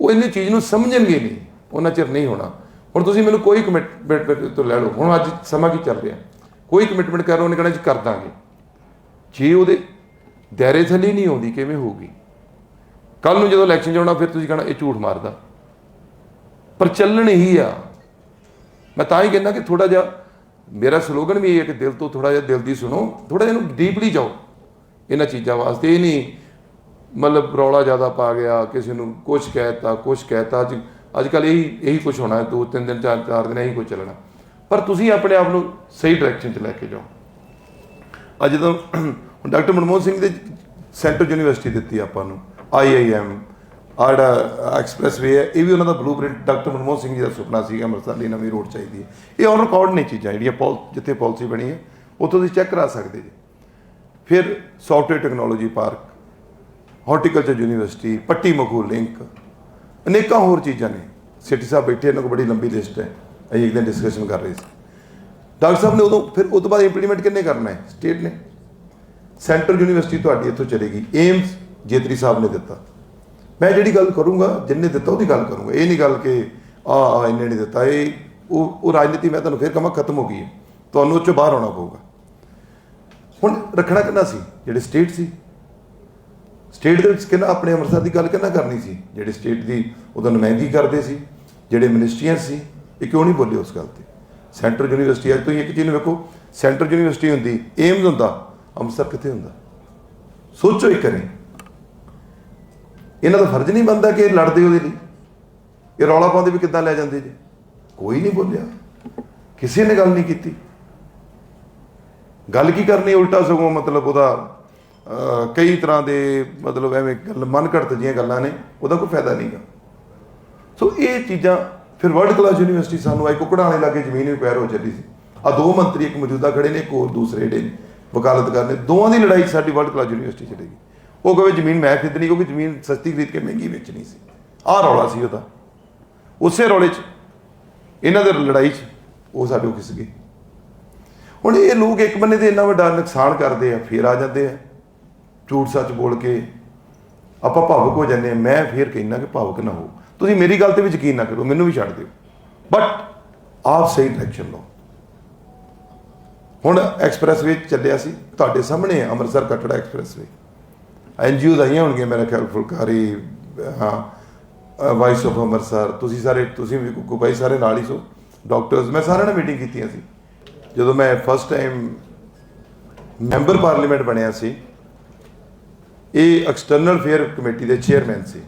B: ਉਹ ਇਹਨੇ ਚੀਜ਼ ਨੂੰ ਸਮਝਣਗੇ ਨਹੀਂ, ਉਹਨਾਂ ਚਿਰ ਨਹੀਂ ਹੋਣਾ। ਹੁਣ ਤੁਸੀਂ ਮੈਨੂੰ ਕੋਈ ਕਮਿਟਮੈਂਟ ਤੋਂ ਲੈ ਲਓ, ਹੁਣ ਅੱਜ ਸਮਾਂ ਕੀ ਚੱਲ ਰਿਹਾ? ਕੋਈ ਕਮਿਟਮੈਂਟ ਕਰ ਲਓ, ਉਹਨੇ ਕਹਿਣਾ ਜੀ ਕਰ ਦਾਂਗੇ। ਜੇ ਉਹਦੇ ਦਾਇਰੇ ਥੱਲੇ ਨਹੀਂ ਆਉਂਦੀ, ਕਿਵੇਂ ਹੋਊਗੀ? ਕੱਲ ਨੂੰ ਜਦੋਂ ਇਲੈਕਸ਼ਨ ਜਾਣਾ ਫਿਰ ਤੁਸੀਂ ਕਹਣਾ, ਇਹ ਝੂਠ ਮਾਰਦਾ। ਪਰ ਚੱਲਣ ਹੀ ਆ। ਮੈਂ ਤਾਂ ਹੀ ਕਹਿੰਦਾ ਕਿ ਥੋੜਾ ਜਿਹਾ, ਮੇਰਾ ਸਲੋਗਨ ਵੀ ਇਹ ਹੈ ਕਿ ਦਿਲ ਤੋਂ ਥੋੜਾ ਜਿਹਾ ਦਿਲ ਦੀ ਸੁਣੋ ਥੋੜਾ ਜਿਹਾ ਇਹਨੂੰ ਡੀਪਲੀ ਜਾਓ। ਇਹਨਾਂ ਚੀਜ਼ਾਂ ਵਾਸਤੇ। ਇਹ ਨਹੀਂ ਮਤਲਬ ਰੌਲਾ ਜ਼ਿਆਦਾ ਪਾ ਗਿਆ, ਕਿਸੇ ਨੂੰ ਕੁਛ ਕਹਿਤਾ ਕੁਛ ਕਹਿਤਾ ਅੱਜ ਅੱਜ ਕੱਲ ਇਹੀ ਇਹੀ ਕੁਝ ਹੋਣਾ ਹੈ। ਦੋ, ਤਿੰਨ ਦਿਨ, ਚਾਰ ਚਾਰ ਦਿਨ ਇਹੀ ਕੁਝ ਚੱਲਣਾ। ਪਰ ਤੁਸੀਂ ਆਪਣੇ ਆਪ ਨੂੰ ਸਹੀ ਡਾਇਰੈਕਸ਼ਨ 'ਚ ਲੈ ਕੇ ਜਾਓ। ਅੱਜ ਜਦੋਂ ਡਾਕਟਰ ਮਨਮੋਹਨ ਸਿੰਘ ਦੇ ਸੈਂਟਰ ਯੂਨੀਵਰਸਿਟੀ ਦਿੱਤੀ ਆਪਾਂ ਨੂੰ ਆਈਆਈਐਮ ਆੜਾ ਐਕਸਪ੍ਰੈਸਵੇ ਹੈ, ਇਹ ਵੀ ਉਹਨਾਂ ਦਾ ਬਲੂਪ੍ਰਿੰਟ ਡਾਕਟਰ ਮਨਮੋਹਨ ਸਿੰਘ ਜੀ ਦਾ ਸੁਪਨਾ ਸੀ ਅੰਮ੍ਰਿਤਸਰ ਲਈ ਨਵੀਂ ਰੋਡ ਚਾਹੀਦੀ ਹੈ। ਇਹ ਔਨ ਰਿਕਾਰਡ ਨਹੀਂ ਚੀਜ਼ਾਂ ਜਿਹੜੀਆਂ ਪੌਲ ਜਿੱਥੇ ਪਾਲਿਸੀ ਬਣੀ ਹੈ, ਉੱਥੋਂ ਤੁਸੀਂ ਚੈੱਕ ਕਰਾ ਸਕਦੇ ਜੀ। ਫਿਰ software technology park horticulture university Patti Makhu link ਅਨੇਕਾਂ ਹੋਰ ਚੀਜ਼ਾਂ ਨੇ। ਸਿਟੀ ਸਾਹਿਬ ਬੈਠੇ, ਇਹਨਾਂ ਕੋਲ ਬੜੀ ਲੰਬੀ ਲਿਸਟ ਹੈ। ਅਸੀਂ ਇੱਕ ਦਿਨ ਡਿਸਕਸ਼ਨ ਕਰ ਰਹੇ ਸੀ। ਡਾਕਟਰ ਸਾਹਿਬ ਨੇ ਉਦੋਂ ਫਿਰ ਉਸ ਤੋਂ ਬਾਅਦ ਇੰਪਲੀਮੈਂਟ ਕਿੰਨੇ ਕਰਨਾ ਹੈ? ਸਟੇਟ ਨੇ। ਸੈਂਟਰਲ ਯੂਨੀਵਰਸਿਟੀ ਤੁਹਾਡੀ ਇੱਥੋਂ ਚਲੇਗੀ। ਏਮਸ ਜੇਤਰੀ ਸਾਹਿਬ ਨੇ ਦਿੱਤਾ। ਮੈਂ ਜਿਹੜੀ ਗੱਲ ਕਰੂੰਗਾ, ਜਿੰਨੇ ਦਿੱਤਾ ਉਹਦੀ ਗੱਲ ਕਰੂੰਗਾ। ਇਹ ਨਹੀਂ ਗੱਲ ਕਿ ਆ ਆ ਇੰਨੇ ਨਹੀਂ ਦਿੱਤਾ। ਇਹ ਉਹ ਉਹ ਰਾਜਨੀਤੀ ਮੈਂ ਤੁਹਾਨੂੰ ਫਿਰ ਕਹਾਂ ਖਤਮ ਹੋ ਗਈ ਹੈ। ਤੁਹਾਨੂੰ ਉਹ ਚੋਂ ਬਾਹਰ ਆਉਣਾ ਪਊਗਾ। ਹੁਣ ਰੱਖਣਾ ਕਿੰਨਾ ਸੀ? ਜਿਹੜੇ ਸਟੇਟ ਸੀ। ਸਟੇਟ ਦੇ ਵਿੱਚ ਕਿੰਨਾ ਆਪਣੇ ਅੰਮ੍ਰਿਤਸਰ ਦੀ ਗੱਲ ਕਿੰਨਾ ਕਰਨੀ ਸੀ? ਜਿਹੜੇ ਸਟੇਟ ਦੀ ਉਹਦਾ ਨੁਮਾਇੰਦਗੀ ਕਰਦੇ ਸੀ, ਜਿਹੜੇ ਮਿਨਿਸਟਰੀਆਂ ਸੀ, ਇਹ ਕਿਉਂ ਨਹੀਂ ਬੋਲੇ ਉਸ ਗੱਲ ਤੇ? ਸੈਂਟਰ ਯੂਨੀਵਰਸਿਟੀ ਅੱਜ ਤੁਸੀਂ ਇੱਕ ਚੀਜ਼ ਨੂੰ ਵੇਖੋ ਸੈਂਟਰ ਯੂਨੀਵਰਸਿਟੀ ਹੁੰਦੀ ਏਮਜ਼ ਹੁੰਦਾ, ਅੰਮ੍ਰਿਤਸਰ ਕਿੱਥੇ ਹੁੰਦਾ? ਸੋਚੋ ਇੱਕ ਕਰੇ ਇਹਨਾਂ ਦਾ ਫਰਜ਼ ਨਹੀਂ ਬਣਦਾ ਕਿ ਇਹ ਲੜਦੇ ਉਹਦੇ ਲਈ। ਇਹ ਰੌਲਾ ਪਾਉਂਦੇ ਵੀ ਕਿੱਦਾਂ ਲੈ ਜਾਂਦੇ ਜੀ। ਕੋਈ ਨਹੀਂ ਬੋਲਿਆ। ਕਿਸੇ ਨੇ ਗੱਲ ਨਹੀਂ ਕੀਤੀ। ਗੱਲ ਕੀ ਕਰਨੀ, ਉਲਟਾ ਸਗੋਂ ਮਤਲਬ ਉਹਦਾ ਕਈ ਤਰ੍ਹਾਂ ਦੇ ਮਤਲਬ ਐਵੇਂ ਗੱਲ ਮਨ ਘੜਤ ਜੀਆਂ ਗੱਲਾਂ ਨੇ, ਉਹਦਾ ਕੋਈ ਫਾਇਦਾ ਨਹੀਂਗਾ ਸੋ ਇਹ ਚੀਜ਼ਾਂ, ਫਿਰ ਵਰਲਡ ਕਲਾਸ ਯੂਨੀਵਰਸਿਟੀ ਸਾਨੂੰ ਆਈ ਕੁਕੜਾਂ ਵਾਲੇ ਲਾਗੇ ਜ਼ਮੀਨ ਵੀ ਪੈਰ ਹੋ ਚੱਲੀ ਸੀ। ਆ ਦੋ ਮੰਤਰੀ ਇੱਕ ਮੌਜੂਦਾ ਖੜੇ ਨੇ, ਇੱਕ ਹੋਰ ਦੂਸਰੇ ਜਿਹੜੇ ਨੇ, ਵਕਾਲਤ ਕਰਨੇ ਦੋਵਾਂ ਦੀ ਲੜਾਈ ਸਾਡੀ ਵਰਲਡ ਕਲਾਸ ਯੂਨੀਵਰਸਿਟੀ ਚਲੇਗੀ ਉਹ ਕਹੇ ਜ਼ਮੀਨ ਮੈਂ ਖਰੀਦਣੀ ਕਿਉਂਕਿ ਜ਼ਮੀਨ ਸਸਤੀ ਖਰੀਦ ਕੇ ਮਹਿੰਗੀ ਵੇਚਣੀ ਸੀ। ਆਹ ਰੌਲਾ ਸੀ ਉਹਦਾ। ਉਸੇ ਰੌਲੇ 'ਚ, ਇਹਨਾਂ ਦੇ ਲੜਾਈ 'ਚ ਉਹ ਸਾਡੇ ਖਿਸ ਗਏ। ਹੁਣ ਇਹ ਲੋਕ ਇੱਕ ਬੰਨੇ ਤੇ ਇੰਨਾ ਵੱਡਾ ਨੁਕਸਾਨ ਕਰਦੇ ਆ, ਫੇਰ ਆ ਜਾਂਦੇ ਆ। ਝੂਠ ਸੱਚ ਬੋਲ ਕੇ ਆਪਾਂ ਭਾਵੁਕ ਹੋ ਜਾਂਦੇ ਆ। ਮੈਂ ਫੇਰ ਕਹਿਣਾ ਕਿ ਭਾਵੁਕ ਨਾ ਹੋ। ਤੁਸੀਂ ਮੇਰੀ ਗੱਲ ਤੇ ਵੀ ਯਕੀਨ ਨਾ ਕਰੋ, ਮੈਨੂੰ ਵੀ ਛੱਡ ਦਿਓ। ਬਟ ਆਪ ਸਹੀ ਡਾਇਰੈਕਸ਼ਨ ਲਓ। ਹੁਣ ਐਕਸਪ੍ਰੈਸਵੇ ਚੱਲਿਆ ਸੀ, ਤੁਹਾਡੇ ਸਾਹਮਣੇ ਹੈ ਅੰਮ੍ਰਿਤਸਰ ਕਟੜਾ ਐਕਸਪ੍ਰੈਸਵੇ ਐਨਜੀਓ ਆਈਆਂ ਹੋਣਗੀਆਂ ਮੇਰਾ ਖਿਆਲ, ਫੁਲਕਾਰੀ, ਹਾਂ ਵਾਇਸ ਆਫ ਅੰਮ੍ਰਿਤਸਰ। ਤੁਸੀਂ ਸਾਰੇ, ਤੁਸੀਂ ਵੀ ਕੁੱਕੂ ਭਾਈ ਸਾਰੇ ਨਾਲ ਹੀ ਸੋ। ਡਾਕਟਰਸ ਮੈਂ ਸਾਰਿਆਂ ਨਾਲ ਮੀਟਿੰਗ ਕੀਤੀਆਂ ਸੀ। ਜਦੋਂ ਮੈਂ ਫਸਟ ਟਾਈਮ ਮੈਂਬਰ ਪਾਰਲੀਮੈਂਟ ਬਣਿਆ ਸੀ, ਇਹ ਐਕਸਟਰਨਲ ਫੇਅਰ ਕਮੇਟੀ ਦੇ ਚੇਅਰਮੈਨ ਸੀ।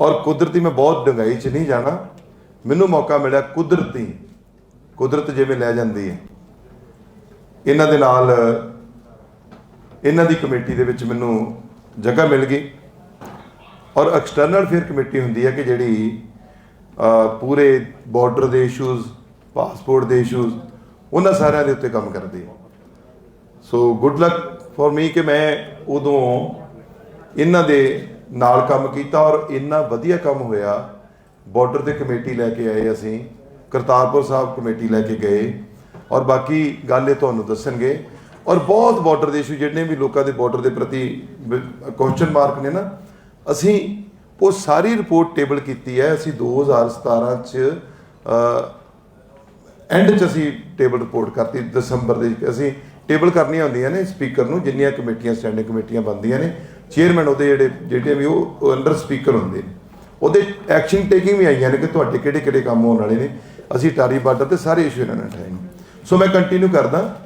B: ਔਰ ਕੁਦਰਤੀ ਮੈਂ ਬਹੁਤ ਡੰਗਾਈ 'ਚ ਨਹੀਂ ਜਾਣਾ, ਮੈਨੂੰ ਮੌਕਾ ਮਿਲਿਆ ਕੁਦਰਤੀ, ਕੁਦਰਤ ਜਿਵੇਂ ਲੈ ਜਾਂਦੀ ਹੈ। ਇਹਨਾਂ ਦੇ ਨਾਲ, ਇਹਨਾਂ ਦੀ ਕਮੇਟੀ ਦੇ ਵਿੱਚ ਮੈਨੂੰ ਜਗ੍ਹਾ ਮਿਲ ਗਈ। ਔਰ ਐਕਸਟਰਨਲ ਫੇਅਰ ਕਮੇਟੀ ਹੁੰਦੀ ਹੈ ਕਿ ਜਿਹੜੀ ਪੂਰੇ ਬਾਰਡਰ ਦੇ ਇਸ਼ੂਜ਼ ਪਾਸਪੋਰਟ ਦੇ ਇਸ਼ੂਜ਼ ਉਹਨਾਂ ਸਾਰਿਆਂ ਦੇ ਉੱਤੇ ਕੰਮ ਕਰਦੇ so good luck for me ਕਿ ਮੈਂ ਉਦੋਂ ਇਹਨਾਂ ਦੇ ਨਾਲ ਕੰਮ ਕੀਤਾ ਔਰ ਇੰਨਾ ਵਧੀਆ ਕੰਮ ਹੋਇਆ। ਬਾਰਡਰ ਤੇ ਕਮੇਟੀ ਲੈ ਕੇ ਆਏ ਅਸੀਂ, ਕਰਤਾਰਪੁਰ ਸਾਹਿਬ ਕਮੇਟੀ ਲੈ ਕੇ ਗਏ ਔਰ ਬਾਕੀ ਗੱਲ ਇਹ ਤੁਹਾਨੂੰ ਦੱਸਣਗੇ। ਔਰ ਬਹੁਤ ਬਾਰਡਰ ਦੇ ਇਸ਼ੂ ਜਿਹੜੇ ਵੀ ਲੋਕਾਂ ਦੇ ਬਾਰਡਰ ਦੇ ਪ੍ਰਤੀ ਕੁਐਸਚਨ ਮਾਰਕ ਨੇ ਨਾ, ਅਸੀਂ ਉਹ ਸਾਰੀ ਰਿਪੋਰਟ ਟੇਬਲ ਕੀਤੀ ਹੈ। ਅਸੀਂ 2017 ਚ ਐਂਡ ਚ ਅਸੀਂ ਟੇਬਲ ਰਿਪੋਰਟ ਕਰਤੀ, ਦਸੰਬਰ ਦੇ ਵਿੱਚ। ਅਸੀਂ ਟੇਬਲ ਕਰਨੀਆਂ ਹੁੰਦੀਆਂ ਨੇ ਸਪੀਕਰ ਨੂੰ, ਜਿੰਨੀਆਂ ਕਮੇਟੀਆਂ ਸਟੈਂਡਿੰਗ ਕਮੇਟੀਆਂ ਬਣਦੀਆਂ ਨੇ। ਚੇਅਰਮੈਨ ਉਹਦੇ ਜਿਹੜੇ ਜਿਹੜੇ ਵੀ ਉਹ ਅੰਡਰ ਸਪੀਕਰ ਹੁੰਦੇ ਨੇ। ਉਹਦੇ ਐਕਸ਼ਨ ਟੇਕਿੰਗ ਵੀ ਆਈਆਂ ਨੇ ਕਿ ਤੁਹਾਡੇ ਕਿਹੜੇ ਕਿਹੜੇ ਕੰਮ ਹੋਣ ਵਾਲੇ ਨੇ। ਅਸੀਂ ਟਾਰੀ ਬਾਰਡਰ ਤੇ ਸਾਰੇ ਇਸ਼ੂ ਇਹਨਾਂ ਨੇ ਉਠਾਏ ਨੇ ਸੋ ਮੈਂ ਕੰਟੀਨਿਊ ਕਰਦਾ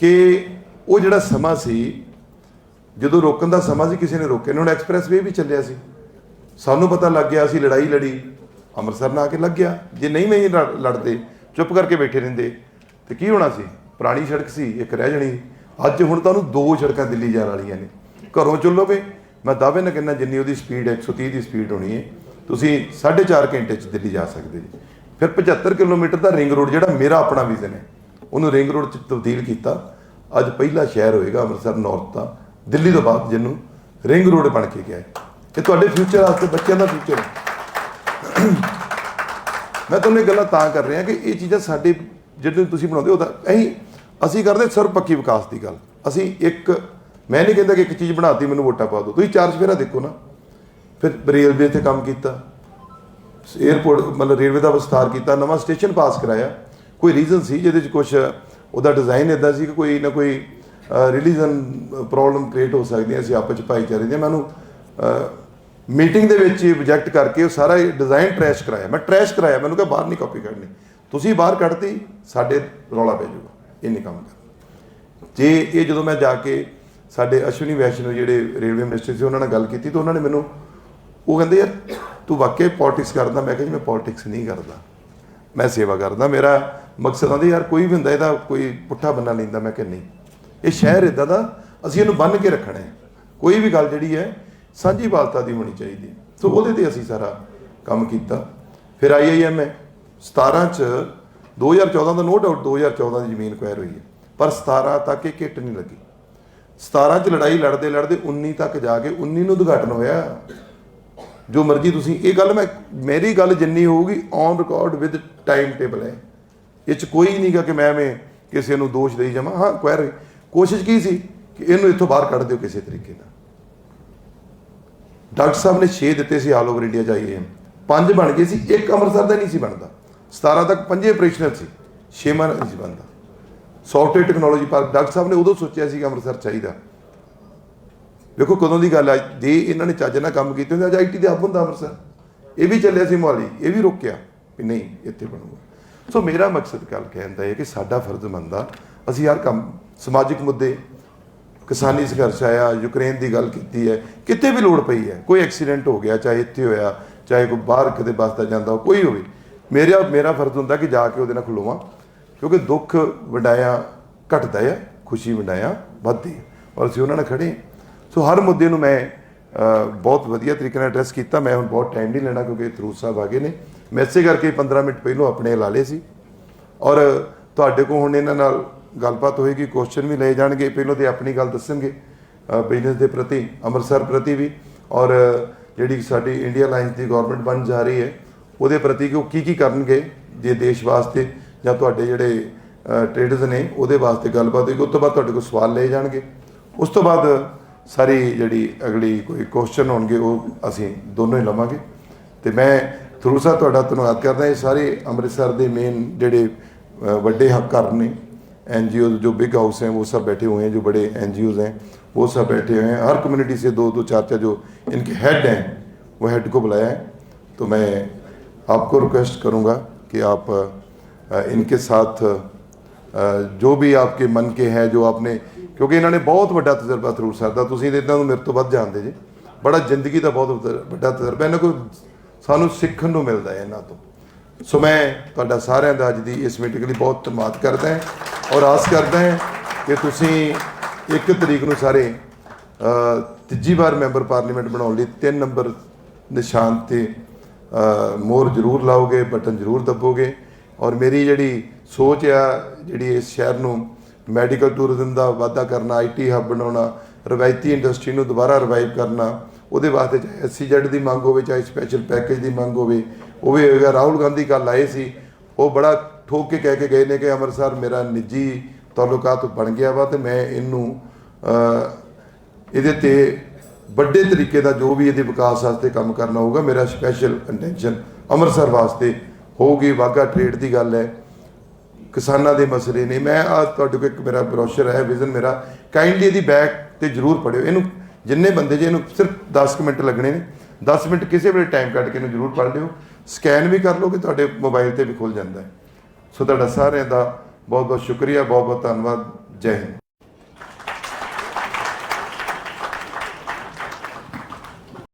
B: ਕਿ ਉਹ ਜਿਹੜਾ ਸਮਾਂ ਸੀ, ਜਦੋਂ ਰੋਕਣ ਦਾ ਸਮਾਂ ਸੀ, ਕਿਸੇ ਨੇ ਰੋਕਿਆ ਨਹੀਂ ਹੁਣ ਐਕਸਪ੍ਰੈਸ ਵੇ ਵੀ ਚੱਲਿਆ ਸੀ। ਸਾਨੂੰ ਪਤਾ ਲੱਗ ਗਿਆ ਅਸੀਂ ਲੜਾਈ ਲੜੀ। ਅੰਮ੍ਰਿਤਸਰ ਨਾਲ ਆ ਕੇ ਲੱਗ ਗਿਆ। ਜੇ ਨਹੀਂ ਮੈਂ ਲੜ- ਲੜਦੇ ਚੁੱਪ ਕਰਕੇ ਬੈਠੇ ਰਹਿੰਦੇ। ਤੇ ਕੀ ਹੋਣਾ ਸੀ? ਪੁਰਾਣੀ ਸੜਕ ਸੀ, ਇੱਕ ਰਹਿ ਜਣੀ। ਅੱਜ ਹੁਣ ਤੁਹਾਨੂੰ ਦੋ ਸੜਕਾਂ ਦਿੱਲੀ ਜਾਣ ਵਾਲੀਆਂ ਨੇ।
A: ਘਰੋਂ ਚੱਲੋਗੇ ਮੈਂ ਦਾਅਵੇ ਨਾਲ ਕਹਿੰਦਾ, ਜਿੰਨੀ ਉਹਦੀ ਸਪੀਡ 130 ਦੀ ਸਪੀਡ ਹੋਣੀ ਹੈ। ਤੁਸੀਂ 4.5 ਘੰਟੇ 'ਚ ਦਿੱਲੀ ਜਾ ਸਕਦੇ ਜੀ। ਫਿਰ 75 ਕਿਲੋਮੀਟਰ ਦਾ ਰਿੰਗ ਰੋਡ ਜਿਹੜਾ ਮੇਰਾ ਆਪਣਾ ਵਿਜ਼ਨ ਹੈ, ਉਹਨੂੰ ਰਿੰਗ ਰੋਡ 'ਚ ਤਬਦੀਲ ਕੀਤਾ। ਅੱਜ ਪਹਿਲਾ ਸ਼ਹਿਰ ਹੋਏਗਾ ਅੰਮ੍ਰਿਤਸਰ ਨਾਰਥ ਦਾ। ਦਿੱਲੀ ਤੋਂ ਬਾਅਦ ਜਿਹਨੂੰ ਰਿੰਗ ਰੋਡ ਬਣ ਕੇ ਗਿਆ ਇਹ ਤੁਹਾਡੇ ਫਿਊਚਰ ਵਾਸਤੇ, ਬੱਚਿਆਂ ਦਾ ਫਿਊਚਰ ਹੈ। ਮੈਂ ਤੁਹਾਨੂੰ ਇਹ ਗੱਲਾਂ ਤਾਂ ਕਰ ਰਿਹਾ ਕਿ ਇਹ ਚੀਜ਼ਾਂ ਸਾਡੇ ਜਿਹੜੇ ਤੁਸੀਂ ਬਣਾਉਂਦੇ ਹੋ ਤਾਂ ਅਸੀਂ ਅਸੀਂ ਕਰਦੇ ਸਰਵ ਵਿਕਾਸ ਦੀ ਗੱਲ। ਅਸੀਂ ਇੱਕ ਮੈਂ ਨਹੀਂ ਕਹਿੰਦਾ ਕਿ ਇੱਕ ਚੀਜ਼ ਬਣਾਤੀ, ਮੈਨੂੰ ਵੋਟਾਂ ਪਾ ਦਿਓ। ਤੁਸੀਂ ਚਾਰ ਚਫੇਰਾ ਦੇਖੋ ਨਾ। ਫਿਰ ਰੇਲਵੇ ਤੇ ਕੰਮ ਕੀਤਾ। 에어ਪੋਰਟ ਮਤਲਬ ਰੇਲਵੇ ਦਾ ਵਿਸਥਾਰ ਕੀਤਾ, ਨਵਾਂ ਸਟੇਸ਼ਨ ਪਾਸ ਕਰਾਇਆ। ਕੋਈ ਰੀਜ਼ਨ ਸੀ ਜਿਹਦੇ ਚ ਕੁਝ ਉਹਦਾ ਡਿਜ਼ਾਈਨ ਇਦਾਂ ਸੀ ਕਿ ਕੋਈ ਨਾ ਕੋਈ ਰਿਲੀਜਨ ਪ੍ਰੋਬਲਮ ਕ੍ਰੀਏਟ ਹੋ ਸਕਦੀ ਹੈ, ਅਸੀਂ ਆਪਸ ਚ ਭਾਈਚਾਰੇ ਦੇ। ਮੈਨੂੰ ਮੀਟਿੰਗ ਦੇ ਵਿੱਚ ਰਿਜੈਕਟ ਕਰਕੇ ਉਹ ਸਾਰਾ ਡਿਜ਼ਾਈਨ ਟਰੈਸ਼ ਕਰਾਇਆ। ਮੈਂ ਟਰੈਸ਼ ਕਰਾਇਆ। ਮੈਨੂੰ ਕਿਹਾ ਬਾਹਰ ਨਹੀਂ ਕਾਪੀ ਕੱਢਣੀ ਤੁਸੀਂ ਬਾਹਰ ਕੱਢਤੀ, ਸਾਡੇ ਰੌਲਾ ਪੈ ਜਾਊਗਾ। ਇਹ ਨਹੀਂ ਕੰਮ ਕਰਨਾ। ਜੇ ਇਹ ਜਦੋਂ ਮੈਂ ਜਾ ਕੇ ਸਾਡੇ ਅਸ਼ਵਨੀ ਵੈਸ਼ਨੋ ਜਿਹੜੇ ਰੇਲਵੇ ਮਿਨਿਸਟਰ ਸੀ, ਉਹਨਾਂ ਨਾਲ ਗੱਲ ਕੀਤੀ, ਤਾਂ ਉਹਨਾਂ ਨੇ ਮੈਨੂੰ ਉਹ ਕਹਿੰਦੇ, ਯਾਰ, ਤੂੰ ਵਾਕਈ ਪੋਲਿਟਿਕਸ ਕਰਦਾ? ਮੈਂ ਕਿਹਾ ਜੀ, ਮੈਂ ਪੋਲਿਟਿਕਸ ਨਹੀਂ ਕਰਦਾ। ਮੈਂ ਸੇਵਾ ਕਰਦਾ। ਮੇਰਾ ਮਕਸਦ ਆਂਦੇ, ਯਾਰ, ਕੋਈ ਵੀ ਹੁੰਦਾ, ਇਹਦਾ ਕੋਈ ਪੁੱਠਾ ਬੰਨਾ ਲੈਂਦਾ। ਮੈਂ ਕਿਹਾ, ਨਹੀਂ। ਇਹ ਸ਼ਹਿਰ ਇਦਾਂ ਦਾ, ਅਸੀਂ ਇਹਨੂੰ ਬੰਨ ਕੇ ਰੱਖਣਾ ਹੈ। ਕੋਈ ਵੀ ਗੱਲ ਜਿਹੜੀ ਹੈ ਸਾਂਝੀ ਵਾਲਤਾ ਦੀ ਹੋਣੀ ਚਾਹੀਦੀ। ਸੋ ਉਹਦੇ ਤੇ ਅਸੀਂ ਸਾਰਾ ਕੰਮ ਕੀਤਾ। ਫਿਰ ਆਈਆਈਐਮ ਹੈ 17 ਚ 2014 ਦਾ ਨੋ ਡਾਊਟ 2014 ਦੀ ਜ਼ਮੀਨ ਕੁਐਰ ਹੋਈ ਹੈ। ਪਰ 17 ਤੱਕ ਇਹ ਕਿੱਟ ਨਹੀਂ ਲੱਗੀ। 17 ਚ ਲੜਾਈ ਲੜਦੇ ਲੜਦੇ 19 ਤੱਕ ਜਾ ਕੇ 19 ਨੂੰ ਉਦਘਾਟਨ ਹੋਇਆ। ਜੋ ਮਰਜ਼ੀ ਤੁਸੀਂ, ਇਹ ਗੱਲ ਮੈਂ, ਮੇਰੀ ਗੱਲ ਜਿੰਨੀ ਹੋਊਗੀ on record with time table ਹੈ। ਇਹ ਚ ਕੋਈ ਨਹੀਂਗਾ ਕਿ ਮੈਂ ਐਵੇਂ ਕਿਸੇ ਨੂੰ ਦੋਸ਼ ਦੇਈ ਜਾਵਾਂ। ਹਾਂ ਕੁਐਰ ਕੋਸ਼ਿਸ਼ ਕੀ ਸੀ ਕਿ ਇਹਨੂੰ ਇੱਥੋਂ ਬਾਹਰ ਕੱਢ ਦਿਓ ਕਿਸੇ ਤਰੀਕੇ ਨਾਲ। ਡਾਕਟਰ ਸਾਹਿਬ ਨੇ 6 ਦਿੱਤੇ ਸੀ ਆਲ ਓਵਰ ਇੰਡੀਆ ਜਾਈਏ ਪੰਜ ਬਣ ਗਏ ਸੀ, ਇੱਕ ਅੰਮ੍ਰਿਤਸਰ ਦਾ ਨਹੀਂ ਸੀ ਬਣਦਾ। 17 ਤੱਕ ਪੰਜੇ ਆਪਰੇਸ਼ਨਲ ਸੀ, ਛੇਵਾਂ ਨਹੀਂ ਸੀ ਬਣਦਾ। ਸੌਫਟਵੇਅਰ ਟੈਕਨੋਲੋਜੀ ਪਾਰਕ ਡਾਕਟਰ ਸਾਹਿਬ ਨੇ ਉਦੋਂ ਸੋਚਿਆ ਸੀ ਕਿ ਅੰਮ੍ਰਿਤਸਰ ਚਾਹੀਦਾ। ਵੇਖੋ ਕਦੋਂ ਦੀ ਗੱਲ ਹੈ ਜੇ ਇਹਨਾਂ ਨੇ ਚੱਜ ਨਾਲ ਕੰਮ ਕੀਤੇ ਹੁੰਦੇ, ਅੱਜ ਆਈਟੀ ਦੇ ਹੱਬ ਹੁੰਦਾ ਅੰਮ੍ਰਿਤਸਰ। ਇਹ ਵੀ ਚੱਲਿਆ ਸੀ ਮੋਹਾਲੀ, ਇਹ ਵੀ ਰੋਕਿਆ ਵੀ ਨਹੀਂ, ਇੱਥੇ ਬਣੂਗਾ। ਸੋ ਮੇਰਾ ਮਕਸਦ ਗੱਲ ਕਹਿੰਦਾ ਹੈ ਕਿ ਸਾਡਾ ਫਰਜ਼ ਬਣਦਾ, ਅਸੀਂ ਹਰ ਕੰਮ, ਸਮਾਜਿਕ ਮੁੱਦੇ ਕਿਸਾਨੀ ਸੰਘਰਸ਼ ਆਇਆ ਯੂਕਰੇਨ ਦੀ ਗੱਲ ਕੀਤੀ ਹੈ ਕਿਤੇ ਵੀ ਲੋੜ ਪਈ ਹੈ ਕੋਈ ਐਕਸੀਡੈਂਟ ਹੋ ਗਿਆ ਚਾਹੇ ਇੱਥੇ ਹੋਇਆ ਚਾਹੇ ਕੋਈ ਬਾਹਰ ਕਿਤੇ ਬਸਦਾ ਜਾਂਦਾ ਹੋ, ਕੋਈ ਹੋਵੇ ਮੇਰਾ ਮੇਰਾ ਫਰਜ਼ ਹੁੰਦਾ ਕਿ ਜਾ ਕੇ ਉਹਦੇ ਨਾਲ ਖਲੋਵਾਂ ਕਿਉਂਕਿ ਦੁੱਖ ਵਡਾਇਆ ਘਟਦਾ ਹੈ ਖੁਸ਼ੀ ਵਡਾਇਆ ਵੱਧਦੀ ਹੈ ਔਰ ਅਸੀਂ ਉਹਨਾਂ ਨਾਲ ਖੜੇ ਹਾਂ। ਸੋ ਹਰ ਮੁੱਦੇ ਨੂੰ ਮੈਂ ਬਹੁਤ ਵਧੀਆ ਤਰੀਕੇ ਨਾਲ ਐਡਰੈਸ ਕੀਤਾ ਮੈਂ ਹੁਣ ਬਹੁਤ ਟਾਈਮ ਨਹੀਂ ਲੈਣਾ ਕਿਉਂਕਿ ਥਰੂਰ ਸਾਹਿਬ ਆ ਗਏ ਨੇ ਮੈਸੇਜ ਕਰਕੇ 15 ਮਿੰਟ ਪਹਿਲਾਂ ਆਪਣੇ ਲਾ ਲਏ ਸੀ ਔਰ ਤੁਹਾਡੇ ਕੋਲ ਹੁਣ ਇਹਨਾਂ ਨਾਲ ਗੱਲਬਾਤ ਹੋਏਗੀ ਕੁਐਸਚਨ ਵੀ ਲਏ ਜਾਣਗੇ, ਪਹਿਲਾਂ ਤੇ ਆਪਣੀ ਗੱਲ ਦੱਸਣਗੇ ਬਿਜ਼ਨਸ ਦੇ ਪ੍ਰਤੀ, ਅੰਮ੍ਰਿਤਸਰ ਪ੍ਰਤੀ ਵੀ, ਔਰ ਜਿਹੜੀ ਸਾਡੀ ਇੰਡੀਆ ਲਾਈਨਸ ਦੀ ਗਵਰਨਮੈਂਟ ਬਣ ਜਾ ਰਹੀ ਹੈ, ਉਹਦੇ ਪ੍ਰਤੀ ਕਿ ਉਹ ਕੀ ਕੀ ਕਰਨਗੇ, ਜੇ ਦੇਸ਼ ਵਾਸਤੇ ਜਾਂ ਤੁਹਾਡੇ ਜਿਹੜੇ ਟ੍ਰੇਡਰਸ ਨੇ, ਉਹਦੇ ਵਾਸਤੇ ਗੱਲਬਾਤ ਹੋਏਗੀ, ਉਸ ਤੋਂ ਬਾਅਦ ਤੁਹਾਡੇ ਕੋਲ ਸਵਾਲ ਲਏ ਜਾਣਗੇ। ਉਸ ਤੋਂ ਬਾਅਦ ਸਾਰੀ ਜਿਹੜੀ ਅਗਲੀ ਕੋਈ ਕੁਐਸਚਨ ਹੋਣਗੇ, ਉਹ ਅਸੀਂ ਦੋਨੋਂ ਹੀ ਲਵਾਂਗੇ। ਤੇ ਮੈਂ ਥਰੂ ਸਾਹਿਬ, ਤੁਹਾਡਾ ਧੰਨਵਾਦ ਕਰਦਾ, ਇਹ ਸਾਰੇ ਅੰਮ੍ਰਿਤਸਰ ਦੇ ਮੇਨ ਜਿਹੜੇ ਵੱਡੇ ਹੱਕ ਘਰ ਨੇ एनजीओ जो बिग हाउस हैं वो सब बैठे हुए हैं जो बड़े एनजीओज हैं वो सब बैठे हुए हैं हर कम्युनिटी से दो दो चार चार जो इनके हेड हैं वो हेड को बुलाया है तो मैं आपको रिक्वेस्ट करूंगा कि आप अ, इनके साथ अ, जो भी आपके मन के हैं जो आपने ਕਿਉਂਕਿ ਇਹਨਾਂ ਨੇ ਬਹੁਤ ਵੱਡਾ ਤਜਰਬਾ ਥਰੂ ਸਰ ਦਾ ਤੁਸੀਂ ਤੇ ਇਹਨਾਂ ਨੂੰ ਮੇਰੇ ਤੋਂ ਵੱਧ ਜਾਣਦੇ ਜੀ ਬੜਾ ਜ਼ਿੰਦਗੀ ਦਾ ਬਹੁਤ ਵਧ- ਵੱਡਾ ਤਜਰਬਾ ਇਹਨਾਂ ਕੋਲ ਸਾਨੂੰ ਸਿੱਖਣ ਨੂੰ ਮਿਲਦਾ ਹੈ ਇਹਨਾਂ ਤੋਂ ਸੋ ਮੈਂ ਤੁਹਾਡਾ ਸਾਰਿਆਂ ਦਾ ਅੱਜ ਦੀ ਇਸ ਮੀਟਿੰਗ ਲਈ ਬਹੁਤ ਧੰਨਵਾਦ ਕਰਦਾ ਹਾਂ ਔਰ ਆਸ ਕਰਦਾ ਹਾਂ ਕਿ ਤੁਸੀਂ ਇੱਕ ਤਰੀਕ ਨੂੰ ਸਾਰੇ ਤੀਜੀ ਵਾਰ ਮੈਂਬਰ ਪਾਰਲੀਮੈਂਟ ਬਣਾਉਣ ਲਈ 3 ਨੰਬਰ ਨਿਸ਼ਾਨ ਤੇ ਮੋਰ ਜ਼ਰੂਰ ਲਾਓਗੇ, ਬਟਨ ਜ਼ਰੂਰ ਦਬੋਗੇ ਔਰ ਮੇਰੀ ਜਿਹੜੀ ਸੋਚ ਆ, ਜਿਹੜੀ ਇਸ ਸ਼ਹਿਰ ਨੂੰ ਮੈਡੀਕਲ ਟੂਰਿਜ਼ਮ ਦਾ ਵਾਧਾ ਕਰਨਾ ਆਈਟੀ ਹੱਬ ਬਣਾਉਣਾ, ਰਵਾਇਤੀ ਇੰਡਸਟਰੀ ਨੂੰ ਦੁਬਾਰਾ ਰਿਵਾਈਵ ਕਰਨਾ, ਉਹਦੇ ਵਾਸਤੇ ਚਾਹੇ ਐਸਸੀਜੈਡ ਦੀ ਮੰਗ ਹੋਵੇ, ਚਾਹੇ ਸਪੈਸ਼ਲ ਪੈਕੇਜ ਦੀ ਮੰਗ ਹੋਵੇ ਉਹ ਵੀ ਹੋਏਗਾ ਰਾਹੁਲ ਗਾਂਧੀ ਕੱਲ੍ਹ ਆਏ ਸੀ। ਉਹ ਬੜਾ ਠੋਕ ਕੇ ਕਹਿ ਕੇ ਗਏ ਨੇ ਕਿ ਅੰਮ੍ਰਿਤਸਰ ਮੇਰਾ ਨਿੱਜੀ ਤਾਲੁਕਾਤ ਬਣ ਗਿਆ ਵਾ ਤੇ ਮੈਂ ਇਹਨੂੰ ਇਹਦੇ ਤੇ ਵੱਡੇ ਤਰੀਕੇ ਦਾ ਜੋ ਵੀ ਇਹਦੇ ਵਿਕਾਸ ਵਾਸਤੇ ਕੰਮ ਕਰਨਾ ਹੋਊਗਾ, ਮੇਰਾ ਸਪੈਸ਼ਲ ਇੰਟੈਂਸ਼ਨ ਅੰਮ੍ਰਿਤਸਰ ਵਾਸਤੇ ਹੋਊਗੀ। ਵਾਗਾ ਟ੍ਰੇਡ ਦੀ ਗੱਲ ਹੈ। ਕਿਸਾਨਾਂ ਦੇ ਮਸਲੇ ਨੇ। ਮੈਂ ਆ ਤੁਹਾਡੇ ਕੋਲ ਇੱਕ ਮੇਰਾ ਬਰੋਸ਼ਰ ਹੈ, ਵਿਜ਼ਨ ਮੇਰਾ। ਕਾਈਂਡਲੀ ਇਹਦੀ ਬੈਕ ਤੇ ਜਰੂਰ ਪੜਿਓ। ਇਹਨੂੰ ਜਿੰਨੇ ਬੰਦੇ ਜੇ ਇਹਨੂੰ ਸਿਰਫ 10 ਕੁ ਮਿੰਟ ਲੱਗਣੇ ਨੇ। 10 ਮਿੰਟ ਕਿਸੇ ਵੇਲੇ ਟਾਈਮ ਕੱਢ ਕੇ ਇਹਨੂੰ ਜਰੂਰ ਪੜ੍ਹ ਲਿਓ। ਸਕੈਨ ਵੀ ਕਰ ਲਓਗੇ ਤੁਹਾਡੇ ਮੋਬਾਈਲ ਤੇ ਵੀ ਖੁੱਲ ਜਾਂਦਾ ਹੈ। ਸੋ ਤੁਹਾਡਾ ਸਾਰਿਆਂ ਦਾ ਬਹੁਤ ਬਹੁਤ ਸ਼ੁਕਰੀਆ ਬਹੁਤ ਬਹੁਤ ਧੰਨਵਾਦ। ਜੈ ਹਿੰਦ।